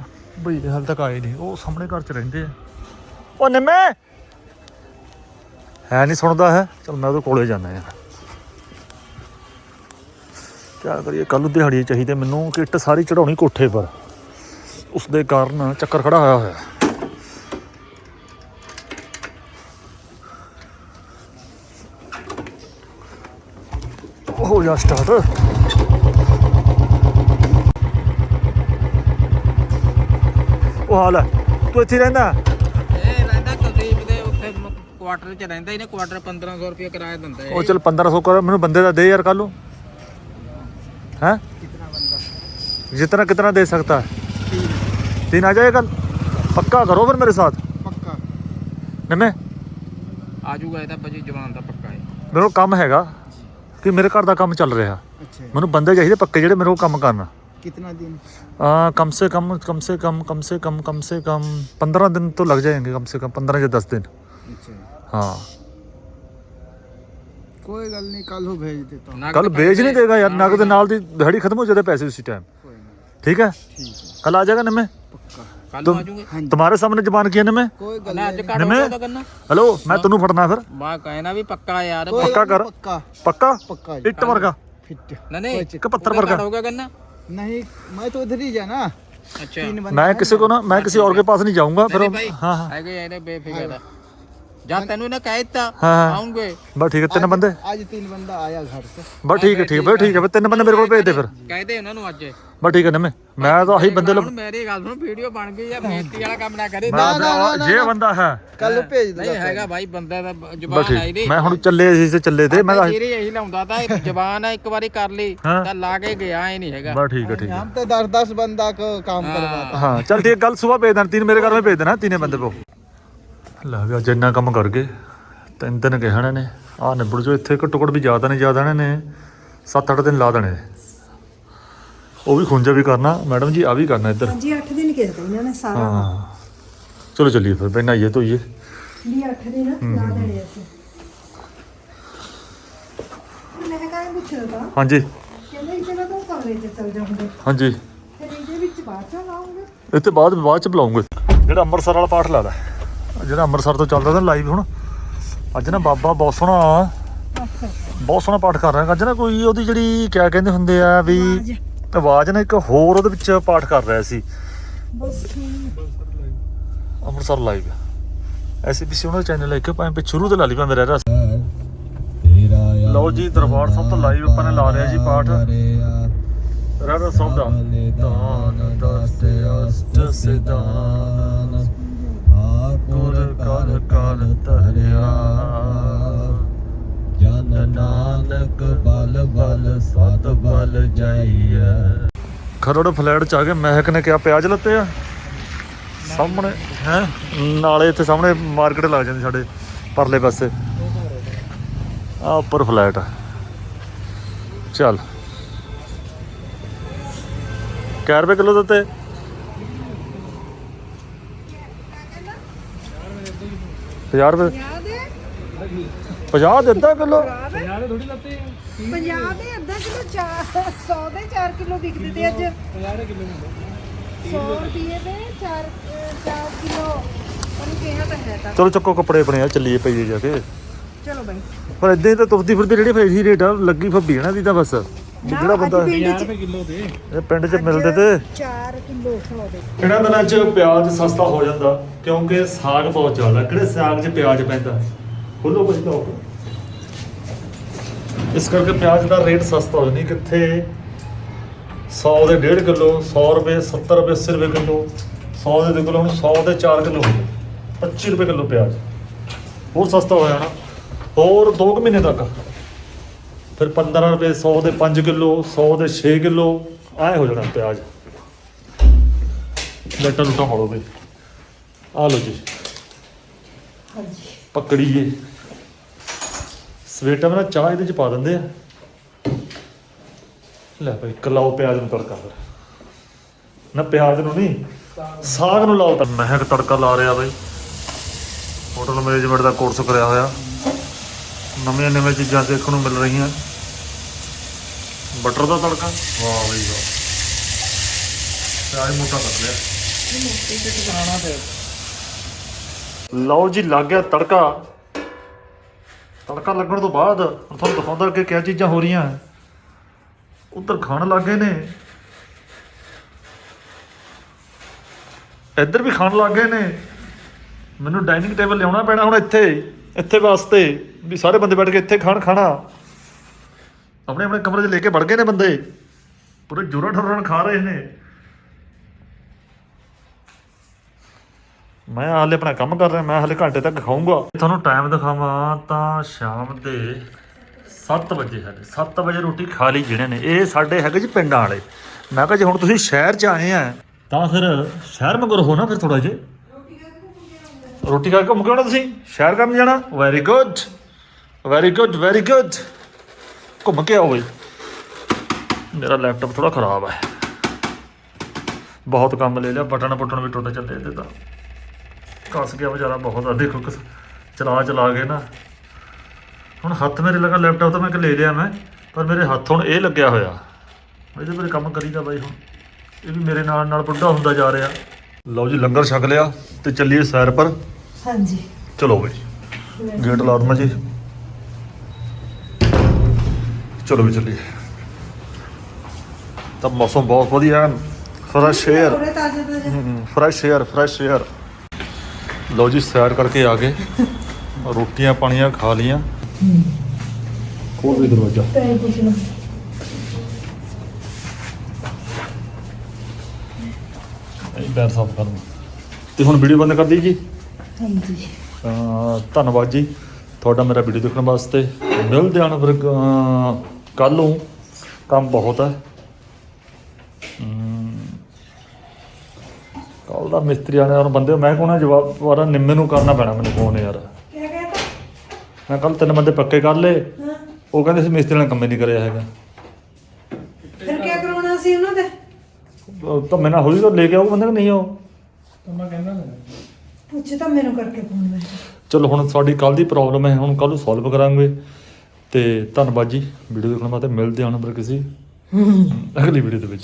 ਭਈ ਹਾਲ ਤੱਕ ਆਏ ਨਹੀਂ। ਉਹ ਸਾਹਮਣੇ ਘਰ 'ਚ ਰਹਿੰਦੇ ਆ। ਉਹ ਨਿੰਮੇ! ਹੈ ਨਹੀਂ ਸੁਣਦਾ ਹੈ। ਚਲ ਮੈਂ ਉਹਦੇ ਕੋਲੇ ਜਾਣਾ ਯਾਰ ਕਿਆ ਕਰੀਏ ਕੱਲ ਦਿਹਾੜੀ ਚਾਹੀਦੇ ਮੈਨੂੰ। ਕਿੱਟ ਸਾਰੀ ਚੜਾਉਣੀ ਕੋਠੇ ਪਰ। ਉਸ ਦੇ ਕਾਰਨ ਚੱਕਰ ਖੜਾ ਹੋਇਆ ਹੋਇਆ। ਹੋ ਜਾ ਸਟਾਰਟ ਉਹ ਹਾਲ ਹੈ ਤੂੰ ਇੱਥੇ ਹੀ ਰਹਿੰਦਾ ਇਹ ਰਹਿੰਦਾ ਕੁਲਦੀਪ ਦੇ ਉੱਥੇ ਕੁਆਟਰ 'ਚ ਰਹਿੰਦਾ ਇਹਨੇ ਕੁਆਟਰ 1500 ਰੁਪਏ ਕਿਰਾਇਆ ਦਿੰਦਾ ਉਹ ਚਲ 1500 ਕਰ ਮੈਨੂੰ ਬੰਦੇ ਦਾ ਦੇ ਯਾਰ ਕੱਲ ਨੂੰ हैं जितना कितना दे सकता है तीन आ जाएगा पक्का करो फिर मेरे साथ ਪੱਕਾ निमे ਆ ਜਾਊਗਾ ਇਹ ਤਾਂ ਭਾਜੀ ਜਵਾਨ ਦਾ ਪੱਕਾ ਹੈ ਮੇਰੇ ਕੋਲ ਕੰਮ ਹੈਗਾ ਕਿ ਮੇਰੇ ਘਰ ਦਾ ਕੰਮ ਚੱਲ ਰਿਹਾ ਅੱਛਾ ਮੈਨੂੰ ਬੰਦੇ ਚਾਹੀਦੇ ਪੱਕੇ ਜਿਹੜੇ ਮੇਰੇ ਕੋਲ ਕੰਮ ਕਰਨ कितना दिन? आ, कम से कम कम से कम कम से कम कम से कम पंद्रह दिन तो लग जाएंगे कम से कम पंद्रह या दस दिन। अच्छा। हाँ। ਕੋਈ ਗੱਲ ਨਹੀਂ ਕੱਲ ਨੂੰ ਭੇਜ ਦਿੱਤਾ ਕੱਲ ਭੇਜ ਨਹੀਂ ਦੇਗਾ ਯਾਰ ਨਗਦ ਨਾਲ ਦੀ ਦਿਹਾੜੀ ਖਤਮ ਹੋ ਜਾਦੇ ਪੈਸੇ ਉਸੇ ਟਾਈਮ ਠੀਕ ਹੈ ਕੱਲ ਆ ਜਾਗਾ ਨਮੇ ਕੱਲ ਆ ਜਾਊਂਗੇ ਤੁਹਾਡੇ ਸਾਹਮਣੇ ਜ਼ਬਾਨ ਕੀ ਨਮੇ ਕੋਈ ਗੱਲ ਨਹੀਂ ਨਮੇ ਹਲੋ ਮੈਂ ਤੈਨੂੰ ਫੜਨਾ ਫਿਰ ਮੈਂ ਕਹਿਣਾ ਵੀ ਪੱਕਾ ਯਾਰ ਪੱਕਾ ਕਰ ਪੱਕਾ ਪੱਕਾ ਇੱਟ ਵਰਗਾ ਫਿੱਟ ਨਹੀਂ ਨਹੀਂ ਇੱਕ ਪੱਤਰ ਵਰਗਾ ਹੋਗਾ ਗੰਨਾ नहीं मैं तो उधर ही जाना अच्छा तीन बंदे मैं हैं। किसी को ना मैं किसी और के पास नहीं जाऊंगा फिर नहीं भाई हाँ हाँ आगे आने बेफिक्र था ਜਦ ਤੈਨੂੰ ਇਹਨੇ ਕਹਿ ਦਿੱਤਾ हाँ हाँ ਆਉਂਗੇ बस ठीक है तीन बंदे आज तीन बंदा आया घर से बस ठीक है ठीक है बस ठीक है बस तीन बंदे मेरे को भेज दे फिर ਕਹਦੇ ਉਹਨਾਂ ਨੂੰ ਅੱਜ बस ठीक है नमे मैं तो आही बंदे ਹੁਣ ਮੇਰੀ ਗੱਲ ਸੁਣ ਵੀਡੀਓ ਬਣ ਗਈ ਆ ਬੇਇੱਜ਼ਤੀ वाला ਕੰਮ ਨਾ ਕਰੀ मैं ये बंदा है कल भेज ਨਹੀਂ दूंगा ਹੈਗਾ ਭਾਈ ਬੰਦਾ ਦਾ बस ਜ਼ਬਾਨ ਆਈ ठीक ਦੀ मैं ਹੁਣ ਚੱਲੇ ਸੀ ਤੇ ਚੱਲੇ ਤੇ ਮੈਂ ਤਾਂ ਜਿਹੜੀ ਇਹੀ ਲਾਉਂਦਾ ਤਾਂ ਇਹ ਜ਼ਬਾਨ ਆ ਇੱਕ ਵਾਰੀ ਕਰ ਲਈ ਹਾਂ। ਤਾਂ ਲਾ ਕੇ ਗਿਆ ਹੀ ਨਹੀਂ ਹੈਗਾ बस ठीक है ठीक है हम तो दस दस बंदा को काम करवाता हाँ चल ठीक है कल सुबह भेज देना तीन मेरे घर में भेज देना तीने बंदे को ਲੈ ਵੀ ਅੱਜ ਇੰਨਾ ਕੰਮ ਕਰ ਗਏ। ਤਿੰਨ ਦਿਨ ਗਏ ਹਣੇ ਨੇ। ਆ ਨਿਬੜ ਜੋ ਇੱਥੇ ਘੱਟੋ ਘੱਟ ਵੀ ਜ਼ਿਆਦਾ ਨਹੀਂ ਜ਼ਿਆਦਾ ਨੇ 7-8 ਦਿਨ ਲਾ ਦੇਣੇ। ਉਹ ਵੀ ਖੁੰਝਾ ਵੀ ਕਰਨਾ। ਮੈਡਮ ਜੀ ਆ ਵੀ ਕਰਨਾ ਇੱਧਰ। ਹਾਂਜੀ 8 ਦਿਨ ਕਿਹਾ ਤਾ ਇਹਨਾਂ ਨੇ ਸਾਰਾ। ਹਾਂ। ਚਲੋ ਚੱਲੀਏ ਫਿਰ ਬਈ ਨਹਾਈਏ ਧੋਈਏ। ਵੀ 8 ਦਿਨ ਲਾ ਦੇਣੇ ਅਸੀਂ। ਮੈਂ ਕਹਿੰਦਾ ਹਾਂਜੀ। ਕਹਿੰਦਾ ਇੱਥੇ ਨਾ ਤਾਂ ਕਮਰੇ 'ਚ ਚਲ ਜਾਉਂਗੇ ਹਾਂਜੀ। ਫਿਰ ਇਹਦੇ ਵਿੱਚ ਬਾਅਦ ਚ ਲਾਉਂਗੇ। ਇਹ ਤੇ ਬਾਅਦ ਬਾਅਦ ਚ ਬੁਲਾਉਂਗੇ। ਜਿਹੜਾ ਅੰਮ੍ਰਿਤਸਰ ਵਾਲਾ ਪਾਠ ਲਾਦਾ। ਜਿਹੜਾ ਅੰਮ੍ਰਿਤਸਰ ਤੋਂ ਚੱਲਦਾ ਨਾ ਲਾਈਵ ਹੁਣ। ਅੱਜ ਨਾ ਬਾਬਾ ਬਹੁਤ ਸੋਹਣਾ ਬਹੁਤ ਸੋਹਣਾ ਪਾਠ ਕਰ ਰਿਹਾ। ਅੱਜ ਨਾ ਕੋਈ ਉਹਦੀ ਜਿਹੜੀ ਕਿਆ ਕਹਿੰਦੇ ਹੁੰਦੇ ਆ ਵੀ ਆਵਾਜ਼। ਨਾ ਇੱਕ ਹੋਰ ਉਹਦੇ ਵਿੱਚ ਪਾਠ ਕਰ ਰਿਹਾ ਸੀ। ਅੰਮ੍ਰਿਤਸਰ ਲਾਈਵ ਐਸਬੀਸੀ ਉਹਨਾਂ ਦਾ ਚੈਨਲ ਹੈ ਕਿ ਭਾਵੇਂ ਸ਼ੁਰੂ ਤੋਂ ਲਾ ਲਈ ਭਾਵੇਂ ਰਹਿ ਰਹਾ ਲਓ ਜੀ ਦਰਬਾਰ ਸਾਹਿਬ ਤੋਂ ਲਾਈਵ ਆਪਾਂ ਨੇ ਲਾ ਲਿਆ ਜੀ ਪਾਠ। ਰਾਧਾ ਸਾਹਿਬ ਦਾ ਦਾਨ ਦਸਤੇ ਅਸ਼ਟ ਸਿਧਾਨ। ਗੁਰ ਕਰ ਧਰਿਆ। ਜਨ ਨਾਨਕ ਬਲ ਬਲ ਸਤ ਬਲ ਜਾਈਐ। ਖਰੜ ਫਲੈਟ ਚ ਆ ਕੇ ਮਹਿਕ ਨੇ ਕਿਹਾ ਪਿਆਜ ਲੱਤੇ ਆ। ਸਾਹਮਣੇ, ਹੈ? ਨਾਲੇ ਇੱਥੇ ਸਾਹਮਣੇ ਮਾਰਕੀਟ ਲੱਗ ਜਾਂਦੀ ਸਾਡੇ ਪਰਲੇ ਪਾਸੇ। ਆ ਉੱਪਰ ਫਲੈਟ ਆ। ਚੱਲ। ਕਿਆ ਰੁਪਏ ਕਿਲੋ ਦਿੱਤੇ 50 ਰੁਪਏ 50 ਦਿੱਤਾ ਕਿਲੋ। 50 ਦੇ ਅੱਧਾ ਕਿਲੋ 4 100 ਦੇ 4 ਕਿਲੋ ਵਿਕਦੇ ਤੇ ਅੱਜ। 50 ਦੇ ਕਿਲੋ 100 ਰੁਪਏ ਦੇ 4 4 ਕਿਲੋ। ਉਹਨੂੰ ਕਿਹਾ ਤਾਂ ਹੈ ਤਾਂ। ਚਲੋ ਚੱਕੋ ਕੱਪੜੇ ਆਪਣੇ ਆ ਚੱਲੀਏ ਪਈਏ ਜਾ ਕੇ। ਚਲੋ ਬਾਈ। ਪਰ ਇਦਾਂ ਹੀ ਤਾਂ ਤੁਰਦੀ ਫਿਰਦੀ ਜਿਹੜੀ ਫੇਰ ਰੇਟ ਆ ਲੱਗੀ ਫੱਬੀ ਨਾ ਦੀ ਤਾਂ ਬਸ। ਜਿਹੜਾ ਬੰਦਾ? ਇਹ ਪਿੰਡ 'ਚ ਮਿਲਦੇ ਤੇ? 4 ਕਿਲੋ 100 ਦੇ ਇਹਨਾਂ ਦਿਨਾਂ 'ਚ ਪਿਆਜ਼ ਸਸਤਾ ਹੋ ਜਾਂਦਾ? ਕਿਉਂਕਿ ਸਾਗ ਬਹੁਤ ਚੱਲਦਾ ਕਿਹੜੇ ਸਾਗ 'ਚ ਪਿਆਜ਼ ਪੈਂਦਾ? ਖੋਲੋ ਕੁਝ ਲੋਕ ਇਸ ਕਰਕੇ ਪਿਆਜ਼ ਦਾ ਰੇਟ ਸਸਤਾ ਹੋ ਨਹੀਂ ਕਿੱਥੇ 100 ਦੇ 1.5 ਕਿਲੋ 100 ਰੁਪਏ 70 ਰੁਪਏ 80 ਰੁਪਏ ਕਿਲੋ 100 ਦੇ ਦੇ ਕਿਲੋ ਹੁਣ 100 ਦੇ 4 ਕਿਲੋ ਹੋ ਗਏ। 25 ਰੁਪਏ ਕਿਲੋ ਪਿਆਜ਼। ਹੋਰ ਸਸਤਾ ਹੋ ਜਾਣਾ ਹੋਰ 2 ਮਹੀਨੇ ਤੱਕ। ਫਿਰ 15 ਰੁਪਏ 100 ਦੇ 5 ਕਿਲੋ 100 ਦੇ 6 ਕਿਲੋ ਐ ਹੋ ਜਾਣਾ ਪਿਆਜ਼। ਲੱਟਾ ਲੁੱਟਾ ਮੋੜੋ ਬਈ ਆ ਲਓ ਜੀ। ਪਕੜੀਏ। ਸਵੇਟਾ ਮੇਰਾ ਚਾਹ ਇਹਦੇ ਚ ਪਾ ਦਿੰਦੇ ਆ। ਲੈ ਭਾਈ ਕਲਾਓ ਪਿਆਜ਼ ਨੂੰ ਤੜਕਾ ਫਿਰ। ਨਾ ਪਿਆਜ਼ ਨੂੰ ਨਹੀਂ ਸਾਗ ਨੂੰ ਲਾਓ ਤਾਂ। ਮਹਿਕ ਤੜਕਾ ਲਾ ਰਿਹਾ ਬਈ। ਹੋਟਲ ਮੈਨੇਜਮੈਂਟ ਦਾ ਕੋਰਸ ਕਰਿਆ ਹੋਇਆ। ਨਵੀਆਂ ਨਵੀਆਂ ਚੀਜ਼ਾਂ ਦੇਖਣ ਨੂੰ ਮਿਲ ਰਹੀਆਂ। ਬਟਰ ਦਾ ਤੜਕਾ। ਵਾਹ ਬਈ ਵਾਹ। ਪਿਆਜ਼ ਮੋਟਾ ਕਰ ਲਿਆ। ਲਓ ਜੀ ਲੱਗ ਗਿਆ ਤੜਕਾ। ਤੜਕਾ ਲੱਗਣ ਤੋਂ ਬਾਅਦ ਤੁਹਾਨੂੰ ਦਿਖਾਉਂਦਾ ਕਿ ਕਿਆ ਚੀਜ਼ਾਂ ਹੋ ਰਹੀਆਂ। ਉਧਰ ਖਾਣ ਲੱਗ ਗਏ ਨੇ। ਇੱਧਰ ਵੀ ਖਾਣ ਲੱਗ ਗਏ ਨੇ। ਮੈਨੂੰ ਡਾਈਨਿੰਗ ਟੇਬਲ ਲਿਆਉਣਾ ਪੈਣਾ ਹੁਣ ਇੱਥੇ। ਇੱਥੇ ਵਾਸਤੇ ਵੀ ਸਾਰੇ ਬੰਦੇ ਬੈਠ ਕੇ ਇੱਥੇ ਖਾਣ ਖਾਣਾ। ਆਪਣੇ ਆਪਣੇ ਕਮਰੇ 'ਚ ਲੈ ਕੇ ਵੜ ਗਏ ਨੇ ਬੰਦੇ। ਪੂਰੇ ਜੋਰਾਂ ਠੋਰਾਂ ਖਾ ਰਹੇ ਨੇ। ਮੈਂ ਹਾਲੇ ਆਪਣਾ ਕੰਮ ਕਰ ਰਿਹਾ, ਮੈਂ ਹਾਲੇ ਘੰਟੇ ਤੱਕ ਖਾਊਂਗਾ। ਤੁਹਾਨੂੰ ਟਾਈਮ ਦਿਖਾਵਾਂ ਤਾਂ ਸ਼ਾਮ ਦੇ 7 ਵਜੇ ਸਾਡੇ 7 ਵਜੇ ਰੋਟੀ ਖਾ ਲਈ ਜਿਹੜੇ ਨੇ। ਇਹ ਸਾਡੇ ਹੈਗੇ ਜੀ ਪਿੰਡਾਂ ਵਾਲੇ। ਮੈਂ ਕਿਹਾ ਜੇ ਹੁਣ ਤੁਸੀਂ ਸ਼ਹਿਰ 'ਚ ਆਏ ਆ, ਤਾਂ ਫਿਰ ਸ਼ਹਿਰ ਮਗਰ ਹੋ ਨਾ ਫਿਰ ਥੋੜਾ ਜਿਹਾ ਰੋਟੀ ਖਾ ਕੇ ਘੁੰਮ ਕੇ ਆਉਣਾ ਤੁਸੀਂ? ਸ਼ਹਿਰ ਕਰਨ ਜਾਣਾ? Very good very good very good ਘੁੰਮ ਕੇ ਆਓ ਬਈ। ਮੇਰਾ ਲੈਪਟਾਪ ਥੋੜਾ ਖਰਾਬ ਹੈ। ਬਹੁਤ ਕੰਮ ਲੈ ਲਿਆ, ਬਟਨ ਬਟਨ ਵੀ ਟੁੱਟ ਚੱਲੇ ਇਹਦੇ ਤਾਂ। ਘਸ ਗਿਆ ਵਿਚਾਰਾ ਬਹੁਤ ਆ, ਦੇਖੋ ਕਿਸ- ਚਲਾ ਚਲਾ ਕੇ ਨਾ। ਹੁਣ ਹੱਥ ਮੇਰੇ ਲੱਗਾ ਲੈਪਟਾਪ ਤਾਂ ਮੈਂ ਕਿ ਲੈ ਲਿਆ ਮੈਂ, ਪਰ ਮੇਰੇ ਹੱਥ ਹੁਣ ਇਹ ਲੱਗਿਆ ਹੋਇਆ। ਇਹਦੇ ਪਰ ਕੰਮ ਕਰੀਦਾ ਬਾਈ ਹੁਣ। ਇਹ ਵੀ ਮੇਰੇ ਨਾਲ ਨਾਲ ਬੁੱਢਾ ਹੁੰਦਾ ਜਾ ਰਿਹਾ। ਲਓ ਜੀ ਲੰਗਰ ਛਕ ਲਿਆ ਤੇ ਚੱਲੀਏ ਸੈਰ ਪਰ। ਹਾਂਜੀ। ਚਲੋ ਬਈ। ਗੇਟ ਲਾ ਦਮਾ ਜੀ। ਚਲੋ ਵੀ ਚੱਲੀਏ। ਤਾਂ ਮੌਸਮ ਬਹੁਤ ਵਧੀਆ ਫਰੈਸ਼ ਏਅਰ ਥੋੜੇ ਤਾਜ਼ੇ ਤਾਜ਼ੇ। ਫਰੈਸ਼ ਏਅਰ ਫਰੈਸ਼ ਏਅਰ ਲਓ ਜੀ ਸੈਰ ਕਰਕੇ ਆ ਗਏ। ਰੋਟੀਆਂ ਪਾਣੀਆਂ ਖਾ ਲੀਆਂ ਖੋਲ ਵੀ ਦਰਵਾਜ਼ਾ। ਇਹ ਪੈਰ ਸਾਫ਼ ਕਰਨ। ਤੇ ਹੁਣ ਵੀਡੀਓ ਬੰਦ ਕਰ ਦੀ ਜੀ? ਹਾਂਜੀ। ਤਾਂ ਧੰਨਵਾਦ ਜੀ। ਤੁਹਾਡਾ ਮੇਰਾ ਵੀਡੀਓ ਦੇਖਣ ਵਾਸਤੇ। ਮਿਲਦੇ ਹਾਂ ਫਿਰ ਕੱਲ ਨੂੰ। ਕੰਮ ਬਹੁਤ ਹੈ। ਕੱਲ ਦਾ ਮਿਸਤਰੀ ਆਣੇ ਔਰ ਬੰਦੇ ਮੈਂ ਕੋਣਾ ਜਵਾਬ ਵਾਰਾ ਨਿੰਮੇ ਨੂੰ ਕਰਨਾ ਪੈਣਾ ਮੈਨੂੰ ਫੋਨ ਯਾਰ। ਕੀ ਕਹਿੰਦਾ ਮੈਂ ਕੱਲ ਤਿੰਨ ਬੰਦੇ ਪੱਕੇ ਕਰ ਲਏ। ਉਹ ਕਹਿੰਦੇ ਸੀ ਮਿਸਤਰੀ ਨੇ ਕੰਮ ਹੀ ਨਹੀਂ ਕਰਿਆ ਹੈਗਾ। ਫਿਰ ਕੀ ਕਰਾਉਣਾ ਸੀ ਉਹਨਾਂ ਦੇ ਉਹ ਤਾਂ ਮੈਨਾਂ ਹੋਈ ਤਾਂ ਲੈ ਕੇ ਆਉ ਬੰਦੇ ਕਿ ਨਹੀਂ ਆਉ ਪੁੱਛ ਤਾਂ ਮੈਨੂੰ ਕਰਕੇ ਫੋਨ ਮੈਂ। ਚਲੋ ਹੁਣ ਸਾਡੀ ਕੱਲ ਦੀ ਪ੍ਰੋਬਲਮ ਹੈ ਹੁਣ ਕੱਲ ਨੂੰ ਸੋਲਵ ਕਰਾਂਗੇ। ਤੇ ਧੰਨਵਾਦ ਜੀ ਵੀਡੀਓ ਦੇਖਣ ਵਾਸਤੇ ਮਿਲਦੇ ਹਾਂ ਹੁਣ ਫਿਰ ਕਿਸੇ ਅਗਲੀ ਵੀਡੀਓ ਦੇ ਵਿੱਚ।